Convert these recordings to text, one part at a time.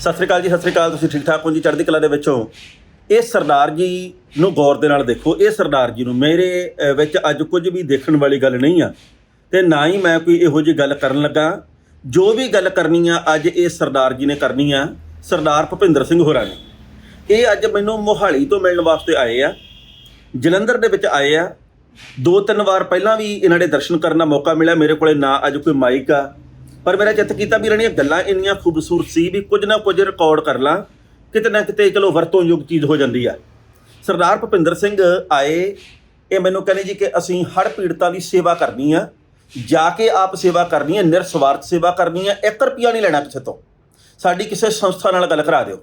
ਸਤਿ ਸ੍ਰੀ ਅਕਾਲ ਜੀ, ਸਤਿ ਸ੍ਰੀ ਅਕਾਲ। ਤੁਸੀਂ ਠੀਕ ਠਾਕ ਹੋ ਜੀ? ਚੜ੍ਹਦੀ ਕਲਾ ਦੇ ਵਿੱਚੋਂ ਇਹ ਸਰਦਾਰ ਜੀ ਨੂੰ ਗੌਰ ਦੇ ਨਾਲ ਦੇਖੋ। ਇਹ ਸਰਦਾਰ ਜੀ ਨੂੰ ਮੇਰੇ ਵਿੱਚ ਅੱਜ ਕੁਝ ਵੀ ਦੇਖਣ ਵਾਲੀ ਗੱਲ ਨਹੀਂ ਆ। ਤੇ ਨਾ ਹੀ ਮੈਂ ਕੋਈ ਇਹੋ ਜਿਹੀ ਗੱਲ ਕਰਨ ਲੱਗਾ। ਜੋ ਵੀ ਗੱਲ ਕਰਨੀ ਆ, ਅੱਜ ਇਹ ਸਰਦਾਰ ਜੀ ਨੇ ਕਰਨੀ ਆ। ਸਰਦਾਰ ਭੁਪਿੰਦਰ ਸਿੰਘ ਹੋਰਾਂ ਨੇ। ਇਹ ਅੱਜ ਮੈਨੂੰ ਮੋਹਾਲੀ ਤੋਂ ਮਿਲਣ ਵਾਸਤੇ ਆਏ ਆ। ਜਲੰਧਰ ਦੇ ਵਿੱਚ ਆਏ ਆ। ਦੋ ਤਿੰਨ ਵਾਰ ਪਹਿਲਾਂ ਵੀ ਇਹਨਾਂ ਦੇ ਦਰਸ਼ਨ ਕਰਨ ਦਾ ਮੌਕਾ ਮਿਲਿਆ। ਮੇਰੇ ਕੋਲੇ ਨਾ ਅੱਜ ਕੋਈ ਮਾਈਕ ਆ। ਪਰ ਮੇਰਾ ਚਿੱਤ ਕੀਤਾ ਵੀ ਇਹਨਾਂ ਦੀਆਂ ਗੱਲਾਂ ਇੰਨੀਆਂ ਖੂਬਸੂਰਤ ਸੀ ਵੀ ਕੁਝ ਨਾ ਕੁਝ ਰਿਕਾਰਡ ਕਰ ਲਾਂ ਕਿਤੇ ਨਾ ਕਿਤੇ ਚਲੋ ਵਰਤੋਂ ਵਰਤੋਂਯੋਗ ਚੀਜ਼ ਹੋ ਜਾਂਦੀ ਆ। ਸਰਦਾਰ ਭੁਪਿੰਦਰ ਸਿੰਘ ਆਏ ਇਹ ਮੈਨੂੰ ਕਹਿੰਦੇ ਜੀ ਕਿ ਅਸੀਂ ਹੜ ਪੀੜਤਾਂ ਦੀ ਸੇਵਾ ਕਰਨੀ ਆ ਜਾ ਕੇ ਆਪ ਸੇਵਾ ਕਰਨੀ ਹੈ ਨਿਰਸਵਾਰਥ ਸੇਵਾ ਕਰਨੀ ਹੈ 1 ਰੁਪਿਆ ਨਹੀਂ ਲੈਣਾ ਕਿਸੇ ਤੋਂ। ਸਾਡੀ ਕਿਸੇ ਸੰਸਥਾ ਨਾਲ ਗੱਲ ਕਰਾ ਦਿਓ।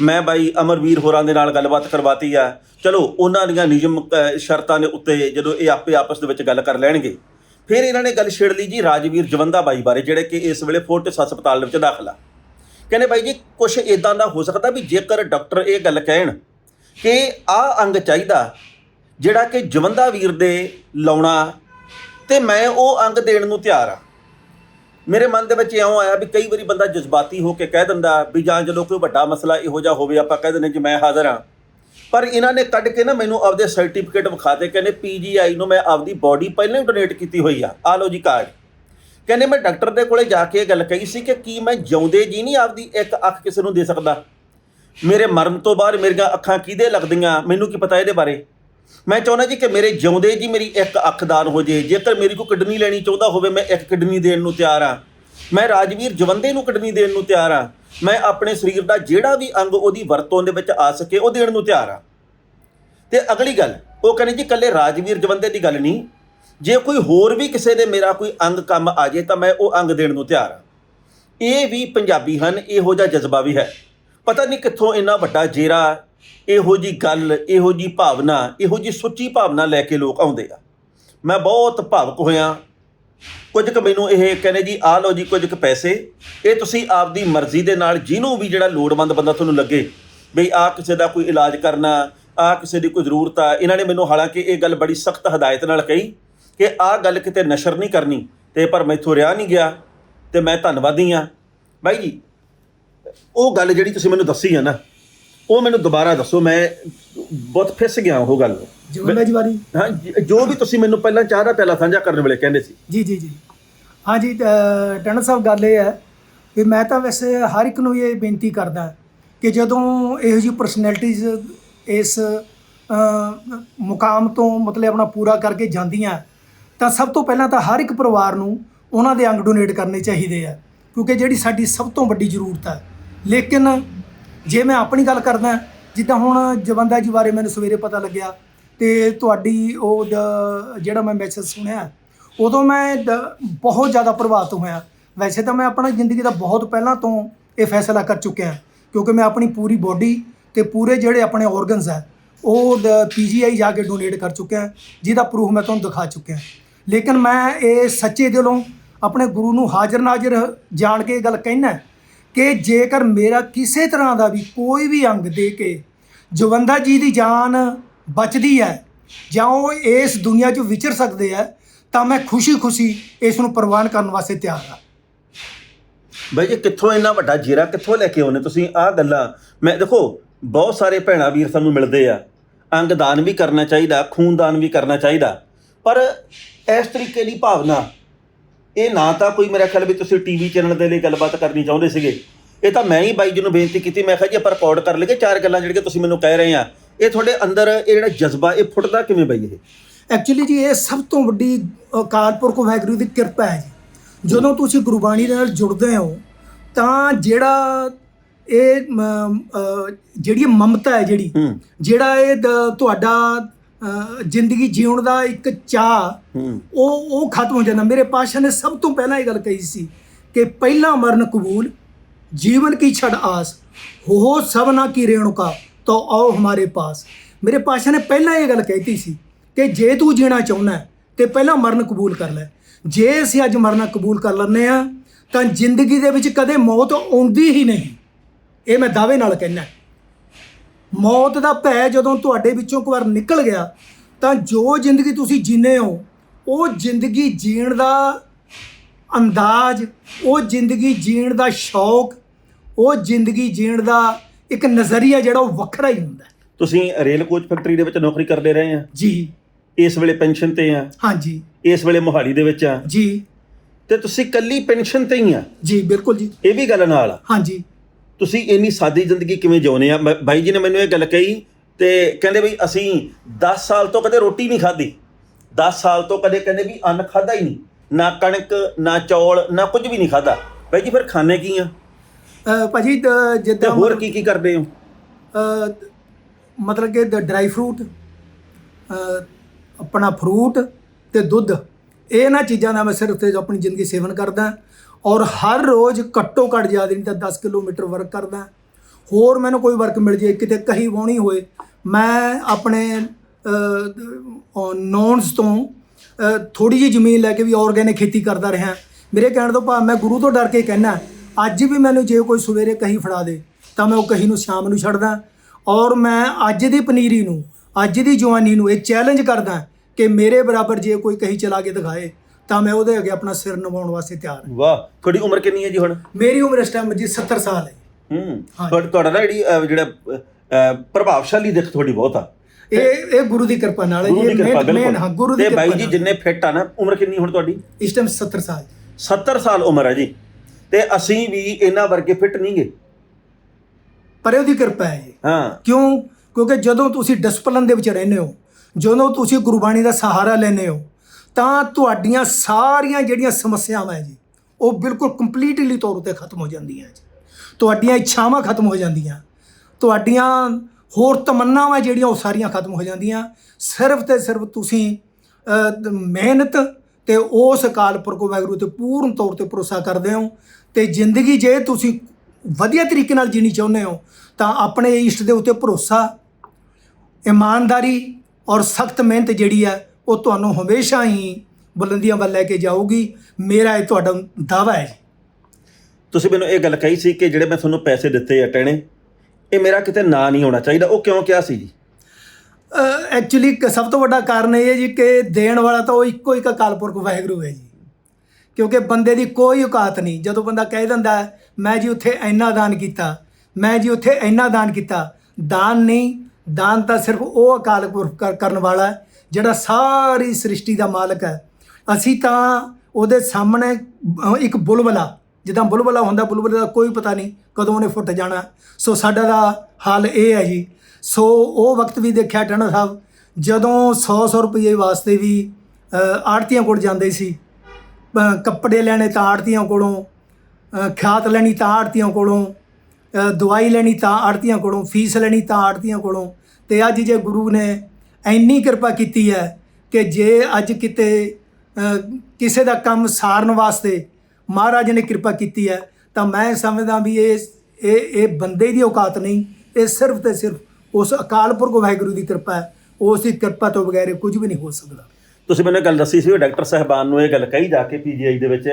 ਮੈਂ ਬਾਈ ਅਮਰਵੀਰ ਹੋਰਾਂ ਦੇ ਨਾਲ ਗੱਲਬਾਤ ਕਰਵਾਤੀ ਆ। ਚਲੋ ਉਹਨਾਂ ਦੀਆਂ ਨਿਯਮ ਅ, ਸ਼ਰਤਾਂ ਦੇ ਉੱਤੇ ਜਦੋਂ ਇਹ ਆਪੇ ਆਪਸ ਦੇ ਵਿੱਚ ਗੱਲ ਕਰ ਲੈਣਗੇ। ਫਿਰ ਇਹਨਾਂ ਨੇ ਗੱਲ ਛੇੜ ਲਈ ਜੀ ਰਾਜਵੀਰ ਜਵੰਦਾ ਬਾਈ ਬਾਰੇ, ਜਿਹੜੇ ਕਿ ਇਸ ਵੇਲੇ ਫੋਰਟਿਸ ਹਸਪਤਾਲ ਦੇ ਵਿੱਚ ਦਾਖਲ ਆ। ਕਹਿੰਦੇ ਬਾਈ ਜੀ ਕੁਝ ਇਦਾਂ ਦਾ ਹੋ ਸਕਦਾ ਵੀ ਜੇਕਰ ਡਾਕਟਰ ਇਹ ਗੱਲ ਕਹਿਣ ਕਿ ਆਹ ਅੰਗ ਚਾਹੀਦਾ ਜਿਹੜਾ ਕਿ ਜਵੰਦਾ ਵੀਰ ਦੇ ਲਾਉਣਾ ਤੇ ਮੈਂ ਉਹ ਅੰਗ ਦੇਣ ਨੂੰ ਤਿਆਰ ਆ। ਮੇਰੇ ਮਨ ਦੇ ਵਿੱਚ ਇਉਂ ਆਇਆ ਵੀ ਕਈ ਵਾਰੀ ਬੰਦਾ ਜਜ਼ਬਾਤੀ ਹੋ ਕੇ ਕਹਿ ਦਿੰਦਾ ਵੀ ਜਾਂ ਜਦੋਂ ਕੋਈ ਵੱਡਾ ਮਸਲਾ ਇਹੋ ਜਿਹਾ ਹੋਵੇ, ਆਪਾਂ ਕਹਿ ਦਿੰਦੇ ਕਿ ਮੈਂ ਹਾਜ਼ਰ ਹਾਂ। ਪਰ ਇਹਨਾਂ ਨੇ ਕੱਢ ਕੇ ਨਾ ਮੈਨੂੰ ਆਪਦੇ ਸਰਟੀਫਿਕੇਟ ਵਿਖਾਤੇ, ਕਹਿੰਦੇ ਪੀਜੀਆਈ ਨੂੰ ਮੈਂ ਆਪਦੀ ਬਾਡੀ ਪਹਿਲਾਂ ਹੀ ਡੋਨੇਟ ਕੀਤੀ ਹੋਈ ਆ। ਆ ਲਓ ਜੀ ਕਾਰਡ ਕਹਿੰਦੇ ਮੈਂ ਡਾਕਟਰ ਦੇ ਕੋਲੇ ਜਾ ਕੇ ਇਹ ਗੱਲ ਕਹੀ ਸੀ ਕਿ ਕੀ ਮੈਂ ਜਿਉਂਦੇ ਜੀ ਨਹੀਂ ਆਪਦੀ ਇੱਕ ਅੱਖ ਕਿਸੇ ਨੂੰ ਦੇ ਸਕਦਾ? ਮੇਰੇ ਮਰਨ ਤੋਂ ਬਾਅਦ ਮੇਰੀਆਂ ਅੱਖਾਂ ਕਿਹਦੇ ਲੱਗਦੀਆਂ? ਮੈਨੂੰ ਕੀ ਪਤਾ ਇਹਦੇ ਬਾਰੇ? ਮੈਂ ਚਾਹੁੰਦਾ ਜੀ ਕਿ ਮੇਰੇ ਜਿਉਂਦੇ ਜੀ ਮੇਰੀ ਇੱਕ ਅੱਖ ਦਾਨ ਹੋ ਜੇ ਜੇਕਰ ਮੇਰੀ ਕੋਈ ਕਿਡਨੀ ਲੈਣੀ ਚਾਹੁੰਦਾ ਹੋਵੇ, ਮੈਂ ਇੱਕ ਕਿਡਨੀ ਦੇਣ ਨੂੰ ਤਿਆਰ ਆ। ਮੈਂ ਰਾਜਵੀਰ ਜਵੰਦੇ ਨੂੰ ਕਿਡਨੀ ਦੇਣ ਨੂੰ ਤਿਆਰ ਆ। ਮੈਂ ਆਪਣੇ ਸਰੀਰ ਦਾ ਜਿਹੜਾ ਵੀ ਅੰਗ ਉਹਦੀ ਵਰਤੋਂ ਦੇ ਵਿੱਚ ਆ ਸਕੇ, ਉਹ ਦੇਣ ਨੂੰ ਤਿਆਰ ਆ ਤੇ ਅਗਲੀ ਗੱਲ, ਉਹ ਕਹਿੰਦੇ ਜੀ ਕੱਲੇ ਰਾਜਵੀਰ ਜਵੰਦੇ ਦੀ ਗੱਲ ਨਹੀਂ। ਜੇ ਕੋਈ ਹੋਰ ਵੀ ਕਿਸੇ ਦੇ ਮੇਰਾ ਕੋਈ ਅੰਗ ਕੰਮ ਆ ਜੇ, ਤਾਂ ਮੈਂ ਉਹ ਅੰਗ ਦੇਣ ਨੂੰ ਤਿਆਰ ਆ ਇਹ ਵੀ ਪੰਜਾਬੀ ਹਨ, ਇਹੋ ਜਿਹਾ ਜਜ਼ਬਾ ਵੀ ਹੈ। ਪਤਾ ਨਹੀਂ ਕਿੱਥੋਂ ਇੰਨਾ ਵੱਡਾ ਜੇਰਾ, ਇਹੋ ਜੀ ਗੱਲ, ਇਹੋ ਜੀ ਭਾਵਨਾ, ਇਹੋ ਜੀ ਸੁੱਚੀ ਭਾਵਨਾ ਲੈ ਕੇ ਲੋਕ ਆਉਂਦੇ ਆ। ਮੈਂ ਬਹੁਤ ਭਾਵਕ ਹੋਇਆ। ਕੁਝ ਕੁ ਮੈਨੂੰ ਇਹ ਕਹਿੰਦੇ ਜੀ, ਆਹ ਲਓ ਜੀ ਕੁਝ ਕੁ ਪੈਸੇ, ਇਹ ਤੁਸੀਂ ਆਪਦੀ ਮਰਜ਼ੀ ਦੇ ਨਾਲ ਜਿਹਨੂੰ ਵੀ ਜਿਹੜਾ ਲੋੜਵੰਦ ਬੰਦਾ ਤੁਹਾਨੂੰ ਲੱਗੇ ਵੀ ਆਹ ਕਿਸੇ ਦਾ ਕੋਈ ਇਲਾਜ ਕਰਨਾ, ਆਹ ਕਿਸੇ ਦੀ ਕੋਈ ਜ਼ਰੂਰਤ ਆ। ਇਹਨਾਂ ਨੇ ਮੈਨੂੰ ਹਾਲਾਂਕਿ ਇਹ ਗੱਲ ਬੜੀ ਸਖਤ ਹਦਾਇਤ ਨਾਲ ਕਹੀ ਕਿ ਆਹ ਗੱਲ ਕਿਤੇ ਨਸ਼ਰ ਨਹੀਂ ਕਰਨੀ ਤੇ ਪਰ ਮੈਥੋਂ ਰਿਹਾ ਨਹੀਂ ਗਿਆ ਤੇ ਮੈਂ ਧੰਨਵਾਦੀ ਆ ਬਾਈ ਜੀ, ਉਹ ਗੱਲ ਜਿਹੜੀ ਤੁਸੀਂ ਮੈਨੂੰ ਦੱਸੀ ਆ ਨਾ ਉਹ ਮੈਨੂੰ ਦੁਬਾਰਾ ਦੱਸੋ ਮੈਂ ਬਹੁਤ ਫਿਸ ਗਿਆ ਉਹ ਗੱਲ ਨੂੰ। ਜਵੰਦਾ ਜੀ ਵਾਰੀ ਹਾਂ ਜ- ਜੋ ਵੀ ਤੁਸੀਂ ਮੈਨੂੰ ਪਹਿਲਾਂ ਚਾਹ ਦਾ ਪਿਆਲਾ ਸਾਂਝਾ ਕਰਨ ਵੇਲੇ ਕਹਿੰਦੇ ਸੀ। ਜੀ ਜੀ ਜੀ। ਹਾਂ ਜੀ ਅ, ਟੰਡਨ ਸਾਹਿਬ ਗੱਲ ਇਹ ਹੈ ਵੀ ਮੈਂ ਤਾਂ ਵੈਸੇ ਹਰ ਇੱਕ ਨੂੰ ਇਹ ਬੇਨਤੀ ਕਰਦਾ ਕਿ ਜਦੋਂ ਇਹੋ ਜਿਹੀ ਪਰਸਨੈਲਿਟੀਜ਼ ਇਸ ਅ, ਮੁਕਾਮ ਤੋਂ ਮਤਲਬ ਆਪਣਾ ਪੂਰਾ ਕਰਕੇ ਜਾਂਦੀਆਂ ਤਾਂ ਸਭ ਤੋਂ ਪਹਿਲਾਂ ਤਾਂ ਹਰ ਇੱਕ ਪਰਿਵਾਰ ਨੂੰ ਉਹਨਾਂ ਦੇ ਅੰਗ ਡੋਨੇਟ ਕਰਨੇ ਚਾਹੀਦੇ ਆ ਕਿਉਂਕਿ ਜਿਹੜੀ ਸਾਡੀ ਸਭ ਤੋਂ ਵੱਡੀ ਜ਼ਰੂਰਤ ਹੈ ਲੇਕਿਨ ਜੇ ਮੈਂ ਆਪਣੀ ਗੱਲ ਕਰਦਾ, ਜਿੱਦਾਂ ਹੁਣ ਜਵੰਦਾ ਜੀ ਬਾਰੇ ਮੈਨੂੰ ਸਵੇਰੇ ਪਤਾ ਲੱਗਿਆ ਤੇ ਤੁਹਾਡੀ ਉਹ ਦ- ਜਿਹੜਾ ਮੈਂ ਮੈਸੇਜ ਸੁਣਿਆ, ਉਦੋਂ ਮੈਂ ਦ- ਬਹੁਤ ਜ਼ਿਆਦਾ ਪ੍ਰਭਾਵਿਤ ਹੋਇਆ। ਵੈਸੇ ਤਾਂ ਮੈਂ ਆਪਣਾ ਜ਼ਿੰਦਗੀ ਦਾ ਬਹੁਤ ਪਹਿਲਾਂ ਤੋਂ ਇਹ ਫੈਸਲਾ ਕਰ ਚੁੱਕਿਆ, ਕਿਉਂਕਿ ਮੈਂ ਆਪਣੀ ਪੂਰੀ ਬੋਡੀ ਤੇ ਪੂਰੇ ਜਿਹੜੇ ਆਪਣੇ ਆਰਗਨਸ ਹੈ ਉਹ ਪੀਜੀਆਈ ਜਾ ਕੇ ਡੋਨੇਟ ਕਰ ਚੁੱਕਿਆ, ਜਿਹਦਾ ਪ੍ਰੂਫ ਮੈਂ ਤੁਹਾਨੂੰ ਦਿਖਾ ਚੁੱਕਿਆ। ਲੇਕਿਨ ਮੈਂ ਇਹ ਸੱਚੇ ਦਿਲੋਂ ਆਪਣੇ ਗੁਰੂ ਨੂੰ ਹਾਜ਼ਰ ਨਾਜ਼ਰ ਜਾਣ ਕੇ ਇਹ ਗੱਲ ਕਹਿਣਾ ਕਿ ਜੇਕਰ ਮੇਰਾ ਕਿਸੇ ਤਰ੍ਹਾਂ ਦਾ ਵੀ ਕੋਈ ਵੀ ਅੰਗ ਦੇ ਕੇ ਜਵੰਦਾ ਜੀ ਦੀ ਜਾਨ ਬਚਦੀ ਹੈ ਜਾਂ ਉਹ ਇਸ ਦੁਨੀਆ 'ਚ ਵਿਚਰ ਸਕਦੇ ਆ ਤਾਂ ਮੈਂ ਖੁਸ਼ੀ-ਖੁਸ਼ੀ ਇਸ ਨੂੰ ਪ੍ਰਵਾਨ ਕਰਨ ਵਾਸਤੇ ਤਿਆਰ ਹਾਂ। ਬਾਈ ਜੀ, ਕਿੱਥੋਂ ਇੰਨਾ ਵੱਡਾ ਜ਼ੇਰਾ ਕਿੱਥੋਂ ਲੈ ਕੇ ਆਉਨੇ ਤੁਸੀਂ? ਆਹ ਗੱਲਾਂ, ਮੈਂ ਦੇਖੋ, ਬਹੁਤ ਸਾਰੇ ਭੈਣਾ ਵੀਰ ਸਾਨੂੰ ਮਿਲਦੇ ਆ। ਅੰਗਦਾਨ ਵੀ ਕਰਨਾ ਚਾਹੀਦਾ ਖੂਨਦਾਨ ਵੀ ਕਰਨਾ ਚਾਹੀਦਾ। ਪਰ ਇਸ ਤਰੀਕੇ ਦੀ ਭਾਵਨਾ ਇਹ ਨਾ ਤਾਂ ਕੋਈ ਮੇਰਾ ਖਿਆਲ ਵੀ ਤੁਸੀਂ ਟੀਵੀ ਚੈਨਲ ਦੇ ਲਈ ਗੱਲਬਾਤ ਕਰਨੀ ਚਾਹੁੰਦੇ ਸੀਗੇ। ਇਹ ਤਾਂ ਮੈਂ ਹੀ ਬਾਈ ਜੀ ਨੂੰ ਬੇਨਤੀ ਕੀਤੀ ਮੈਂ ਕਿਹਾ ਜੀ ਆਪਾਂ ਰਿਕਾਰਡ ਕਰ ਲਈਏ ਚਾਰ ਗੱਲਾਂ ਜਿਹੜੀਆਂ ਤੁਸੀਂ ਮੈਨੂੰ ਕਹਿ ਰਹੇ ਆ। ਇਹ ਤੁਹਾਡੇ ਅੰਦਰ ਇਹ ਜਿਹੜਾ ਜਜ਼ਬਾ ਇਹ ਫੁੱਟਦਾ ਕਿਵੇਂ ਬਾਈ ਇਹ? ਐਕਚੁਅਲੀ ਜੀ ਇਹ ਸਭ ਤੋਂ ਵੱਡੀ ਅਕਾਲ ਪੁਰਖ ਵਾਹਿਗੁਰੂ ਦੀ ਕਿਰਪਾ ਹੈ ਜੀ। ਜਦੋਂ ਤੁਸੀਂ ਗੁਰਬਾਣੀ ਦੇ ਨਾਲ ਜੁੜਦੇ ਹੋ ਤਾਂ ਜਿਹੜਾ ਇਹ ਜਿਹੜੀ ਮਮਤਾ ਹੈ ਜਿਹੜੀ ਜਿਹੜਾ ਇਹ ਤੁਹਾਡਾ ਜ਼ਿੰਦਗੀ ਜਿਉਣ ਦਾ ਇੱਕ ਚਾਹ ਉਹ ਉਹ ਖਤਮ ਹੋ ਜਾਂਦਾ। ਮੇਰੇ ਪਾਸ਼ਾ ਨੇ ਸਭ ਤੋਂ ਪਹਿਲਾਂ ਇਹ ਗੱਲ ਕਹੀ ਸੀ ਕਿ ਪਹਿਲਾ ਮਰਨ ਕਬੂਲ ਜੀਵਨ ਕੀ ਛੜ ਆਸ ਹੋ ਸਭਨਾ ਕੀ ਰੇਣੁਕਾ ਤੋ ਆਓ ਹਮਾਰੇ ਪਾਸ। ਮੇਰੇ ਪਾਸ਼ਾ ਨੇ ਪਹਿਲਾਂ ਇਹ ਗੱਲ ਕਹਿਤੀ ਸੀ ਕਿ ਜੇ ਤੂੰ ਜੀਣਾ ਚਾਹੁੰਦਾ ਤੇ ਪਹਿਲਾਂ ਮਰਨ ਕਬੂਲ ਕਰ ਲੈ। ਜੇ ਅਸੀਂ ਅੱਜ ਮਰਨਾ ਕਬੂਲ ਕਰ ਲੈਂਦੇ ਆ ਤਾਂ ਜ਼ਿੰਦਗੀ ਦੇ ਵਿੱਚ ਕਦੇ ਮੌਤ ਆਉਂਦੀ ਹੀ ਨਹੀਂ। ਇਹ ਮੈਂ ਦਾਅਵੇ ਨਾਲ ਕਹਿਣਾ ਮੌਤ ਦਾ ਭੈ ਜਦੋਂ ਤੁਹਾਡੇ ਵਿੱਚੋਂ ਇੱਕ ਵਾਰ ਨਿਕਲ ਗਿਆ ਤਾਂ ਜੋ ਜ਼ਿੰਦਗੀ ਤੁਸੀਂ ਜੀਨੇ ਹੋ ਉਹ ਜ਼ਿੰਦਗੀ ਜੀਣ ਦਾ ਅੰਦਾਜ਼ ਉਹ ਜ਼ਿੰਦਗੀ ਜੀਣ ਦਾ ਸ਼ੌਕ ਉਹ ਜ਼ਿੰਦਗੀ ਜੀਣ ਦਾ ਇੱਕ ਨਜ਼ਰੀਆ ਜਿਹੜਾ ਉਹ ਵੱਖਰਾ ਹੀ ਹੁੰਦਾ। ਤੁਸੀਂ ਰੇਲ ਕੋਚ ਫੈਕਟਰੀ ਦੇ ਵਿੱਚ ਨੌਕਰੀ ਕਰਦੇ ਰਹੇ ਆ? ਜੀ। ਇਸ ਵੇਲੇ ਪੈਨਸ਼ਨ ਤੇ ਆ? ਹਾਂਜੀ। ਇਸ ਵੇਲੇ ਮੋਹਾਲੀ ਦੇ ਵਿੱਚ ਆ? ਜੀ। ਤੇ ਤੁਸੀਂ ਕੱਲੀ ਪੈਨਸ਼ਨ ਤੇ ਹੀ ਆ? ਜੀ ਬਿਲਕੁਲ ਜੀ। ਇਹ ਵੀ ਗੱਲ ਨਾਲ ਆ? ਹਾਂਜੀ। ਤੁਸੀਂ ਇੰਨੀ ਸਾਦੀ ਜ਼ਿੰਦਗੀ ਕਿਵੇਂ ਜਿਉਂਦੇ ਆ? ਬ- ਬਾਈ ਜੀ ਨੇ ਮੈਨੂੰ ਇਹ ਗੱਲ ਕਹੀ ਤੇ ਕਹਿੰਦੇ ਵੀ ਅਸੀਂ 10 ਸਾਲ ਤੋਂ ਕਦੇ ਰੋਟੀ ਨਹੀਂ ਖਾਧੀ। 10 ਸਾਲ ਤੋਂ ਕਦੇ ਕਹਿੰਦੇ ਵੀ ਅੰਨ ਖਾਦਾ ਹੀ ਨਹੀਂ। ਨਾ ਕਣਕ ਨਾ ਚੌਲ ਨਾ ਕੁਝ ਵੀ ਨਹੀਂ ਖਾਦਾ ਬਾਈ ਜੀ ਫਿਰ ਖਾਣੇ ਕੀ ਆ? ਅ, ਭਾਜੀ ਦ- ਤੇ ਜਿੱਦਾਂ ਹੋਰ ਕੀ ਕੀ ਕਰਦੇ ਹੋ? ਮਤਲਬ ਕਿ ਡਰਾਈ ਫਰੂਟ ਆਪਣਾ ਫਰੂਟ ਤੇ ਦੁੱਧ। ਇਹਨਾਂ ਚੀਜ਼ਾਂ ਦਾ ਮੈਂ ਸਿਰਫ ਤੇ ਆਪਣੀ ਜ਼ਿੰਦਗੀ ਸੇਵਨ ਕਰਦਾ ਔਰ ਹਰ ਰੋਜ਼ ਘੱਟੋ ਘੱਟ ਜ਼ਿਆਦਾ ਨਹੀਂ ਤਾਂ 10 ਕਿਲੋਮੀਟਰ ਵਰਕ ਕਰਦਾ। ਹੋਰ ਮੈਨੂੰ ਕੋਈ ਵਰਕ ਮਿਲ ਜੇ, ਕਿਤੇ ਕਹੀ ਵਾਉਣੀ ਹੋਏ, ਮੈਂ ਆਪਣੇ ਨੌਨਸ ਤੋਂ ਥੋੜੀ ਜਿਹੀ ਜ਼ਮੀਨ ਲੈ ਕੇ ਵੀ ਆਰਗੈਨਿਕ ਖੇਤੀ ਕਰਦਾ ਰਿਹਾ। ਮੇਰੇ ਕਹਿਣ ਤੋਂ ਭਾਵ ਮੈਂ ਗੁਰੂ ਤੋਂ ਡਰ ਕੇ ਕਹਿਣਾ ਅੱਜ ਵੀ ਮੈਨੂੰ ਜੇ ਕੋਈ ਸਵੇਰੇ ਕਹੀ ਫੜਾ ਦੇ, ਤਾਂ ਮੈਂ ਉਹ ਕਹੀ ਨੂੰ ਸ਼ਾਮ ਨੂੰ ਛੱਡਦਾ। ਔਰ ਮੈਂ ਅੱਜ ਦੀ ਪਨੀਰੀ ਨੂੰ, ਅੱਜ ਦੀ ਜਵਾਨੀ ਨੂੰ ਇਹ ਚੈਲੰਜ ਕਰਦਾ ਕਿ ਮੇਰੇ ਬਰਾਬਰ ਜੇ ਕੋਈ ਕਹੀ ਚਲਾ ਕੇ ਦਿਖਾਏ ਤਾਂ ਮੈਂ ਉਹਦੇ ਅੱਗੇ ਆਪਣਾ ਸਿਰ ਨਿਵਾਉਣ ਵਾਸਤੇ ਤਿਆਰ ਹਾਂ। ਵਾਹ ਤੁਹਾਡੀ ਉਮਰ ਕਿੰਨੀ ਹੈ ਜੀ ਹੁਣ? ਮੇਰੀ ਉਮਰ ਇਸ ਟਾਈਮ ਜੀ 70 ਸਾਲ ਹੈ। ਹੂੰ। ਤੁਹਾਡਾ ਨਾ ਜਿਹੜੀ ਅਹ, ਜਿਹੜਾ ਅਹ, ਪ੍ਰਭਾਵਸ਼ਾਲੀ ਦਿੱਖ ਤੁਹਾਡੀ ਬਹੁਤ ਆ। ਇਹ ਇਹ ਗੁਰੂ ਦੀ ਕਿਰਪਾ ਨਾਲ ਹੈ ਗੁਰੂ ਜੀ ਦੀ ਇਹ ਕਿਰਪਾ ਮੇਨ ਹਾਂ ਗੁਰੂ ਬਿਲਕੁਲ ਦੀ ਤੇ ਬਾਈ ਜੀ ਨਾਲ। ਜਿੰਨੇ ਫਿੱਟ ਆ ਨਾ ਉਮਰ ਕਿੰਨੀ ਹੁਣ ਤੁਹਾਡੀ? ਇਸ ਟਾਈਮ 70 ਸਾਲ। 70 ਸਾਲ ਉਮਰ ਹੈ ਜੀ। ਤੇ ਅਸੀਂ ਵੀ ਇਹਨਾਂ ਵਰਗੇ ਫਿੱਟ ਨਹੀਂਗੇ ਪਰ ਉਹਦੀ ਕਿਰਪਾ ਹੈ ਜੀ। ਹਾਂ। ਕਿਉਂ? ਕਿਉਂਕਿ ਜਦੋਂ ਤੁਸੀਂ ਡਿਸਪਲਿਨ ਦੇ ਵਿੱਚ ਰਹਿੰਦੇ ਹੋ ਜਦੋਂ ਤੁਸੀਂ ਗੁਰਬਾਣੀ ਦਾ ਸਹਾਰਾ ਲੈਂਦੇ ਹੋ, ਤਾਂ ਤੁਹਾਡੀਆਂ ਸਾਰੀਆਂ ਜਿਹੜੀਆਂ ਸਮੱਸਿਆਵਾਂ ਹੈ ਜੀ, ਉਹ ਬਿਲਕੁਲ ਕੰਪਲੀਟਲੀ ਤੌਰ ਉਤੇ ਖਤਮ ਹੋ ਜਾਂਦੀਆਂ ਜੀ। ਤੁਹਾਡੀਆਂ ਇੱਛਾਵਾਂ ਖਤਮ ਹੋ ਜਾਂਦੀਆਂ। ਤੁਹਾਡੀਆਂ ਹੋਰ ਤਮੰਨਾਵਾਂ ਜਿਹੜੀਆਂ ਉਹ ਸਾਰੀਆਂ ਖਤਮ ਹੋ ਜਾਂਦੀਆਂ। ਸਿਰਫ ਤੇ ਸਿਰਫ ਤੁਸੀਂ ਮਿਹਨਤ ਤੇ ਉਸ ਅਕਾਲ ਪੁਰਖ ਵਾਹਿਗੁਰੂ ਤੇ ਪੂਰਨ ਤੌਰ ਤੇ ਭਰੋਸਾ ਕਰਦੇ ਹੋ ਤੇ ਜ਼ਿੰਦਗੀ ਜੇ ਤੁਸੀਂ ਵਧੀਆ ਤਰੀਕੇ ਨਾਲ ਜੀਣੀ ਚਾਹੁੰਦੇ ਹੋ, ਤਾਂ ਆਪਣੇ ਇਸ਼ਟ ਦੇ ਉੱਤੇ ਭਰੋਸਾ, ਇਮਾਨਦਾਰੀ ਔਰ ਸਖਤ ਮਿਹਨਤ ਜਿਹੜੀ ਹੈ ਉਹ ਤੁਹਾਨੂੰ ਹਮੇਸ਼ਾ ਹੀ ਬੁਲੰਦੀਆਂ ਵੱਲ ਲੈ ਕੇ ਜਾਊਗੀ। ਮੇਰਾ ਇਹ ਤੁਹਾਡਾ ਦਾਵਾ ਹੈ ਜੀ। ਤੁਸੀਂ ਮੈਨੂੰ ਇਹ ਗੱਲ ਕਹੀ ਸੀ ਕਿ ਜਿਹੜੇ ਮੈਂ ਤੁਹਾਨੂੰ ਪੈਸੇ ਦਿੱਤੇ ਆ ਟਹਿਣੇ ਇਹ ਮੇਰਾ ਕਿਤੇ ਨਾਂ ਨਹੀਂ ਹੋਣਾ ਚਾਹੀਦਾ। ਉਹ ਕਿਉਂ ਕਿਹਾ ਸੀ ਜੀ? ਐਕਚੁਅਲੀ ਸਭ ਤੋਂ ਵੱਡਾ ਕਾਰਨ ਇਹ ਹੈ ਜੀ ਕਿ ਦੇਣ ਵਾਲਾ ਤਾਂ ਉਹ ਇੱਕੋ ਇੱਕ ਅਕਾਲ ਪੁਰਖ ਵਾਹਿਗੁਰੂ ਹੈ ਜੀ। ਕਿਉਂਕਿ ਬੰਦੇ ਦੀ ਕੋਈ ਔਕਾਤ ਨਹੀਂ। ਜਦੋਂ ਬੰਦਾ ਕਹਿ ਦਿੰਦਾ ਮੈਂ ਜੀ ਉੱਥੇ ਇੰਨਾ ਦਾਨ ਕੀਤਾ ਮੈਂ ਜੀ ਉੱਥੇ ਇੰਨਾ ਦਾਨ ਕੀਤਾ। ਦਾਨ ਨਹੀਂ ਦਾਨ ਤਾਂ ਸਿਰਫ ਉਹ ਅਕਾਲ ਪੁਰਖ ਕਰਨ ਵਾਲਾ ਹੈ ਜਿਹੜਾ ਸਾਰੀ ਸ੍ਰਿਸ਼ਟੀ ਦਾ ਮਾਲਕ ਹੈ। ਅਸੀਂ ਤਾਂ ਉਹਦੇ ਸਾਹਮਣੇ ਇੱਕ ਬੁਲਬਲਾ ਜਿੱਦਾਂ ਬੁਲਬਲਾ ਹੁੰਦਾ ਬੁਲਬਲੇ ਦਾ ਕੋਈ ਪਤਾ ਨਹੀਂ ਕਦੋਂ ਉਹਨੇ ਫੁੱਟ ਜਾਣਾ। ਸੋ ਸਾਡਾ ਦਾ ਹਾਲ ਇਹ ਹੈ ਜੀ। ਸੋ ਉਹ ਵਕਤ ਵੀ ਦੇਖਿਆ ਟਣਾ ਸਾਹਿਬ ਜਦੋਂ 100-100 ਰੁਪਏ ਵਾਸਤੇ ਵੀ ਆੜਤੀਆਂ ਕੋਲ ਜਾਂਦੇ ਸੀ। ਕੱਪੜੇ ਲੈਣੇ ਤਾਂ ਆੜਤੀਆਂ ਕੋਲੋਂ ਅ, ਖਾਤ ਲੈਣੀ ਤਾਂ ਆੜਤੀਆਂ ਕੋਲੋਂ ਦਵਾਈ ਲੈਣੀ ਤਾਂ ਆੜਤੀਆਂ ਕੋਲੋਂ, ਫੀਸ ਲੈਣੀ ਤਾਂ ਆੜਤੀਆਂ ਕੋਲੋਂ। ਤੇ ਅੱਜ ਜੇ ਗੁਰੂ ਨੇ ਇੰਨੀ ਕਿਰਪਾ ਕੀਤੀ ਹੈ ਕਿ ਜੇ ਅੱਜ ਕਿਤੇ ਕਿਸੇ ਦਾ ਕੰਮ ਸਾਰਨ ਵਾਸਤੇ ਮਹਾਰਾਜ ਨੇ ਕਿਰਪਾ ਕੀਤੀ ਹੈ, ਤਾਂ ਮੈਂ ਸਮਝਦਾ ਵੀ ਇਹ ਇਹ ਇਹ ਬੰਦੇ ਦੀ ਔਕਾਤ ਨਹੀਂ। ਇਹ ਸਿਰਫ ਤੇ ਸਿਰਫ ਉਸ ਅਕਾਲ ਪੁਰਖ ਵਾਹਿਗੁਰੂ ਦੀ ਕਿਰਪਾ ਹੈ। ਉਸ ਦੀ ਕਿਰਪਾ ਤੋਂ ਬਗੈਰ ਇਹ ਕੁਝ ਵੀ ਨਹੀਂ ਹੋ ਸਕਦਾ। ਤੁਸੀਂ ਮੈਨੂੰ ਗੱਲ ਦੱਸੀ ਸੀ, ਉਹ ਡਾਕਟਰ ਸਾਹਿਬਾਨ ਨੂੰ ਇਹ ਗੱਲ ਕਹੀ ਜਾ ਕੇ ਪੀਜੀਆਈ ਦੇ ਵਿੱਚ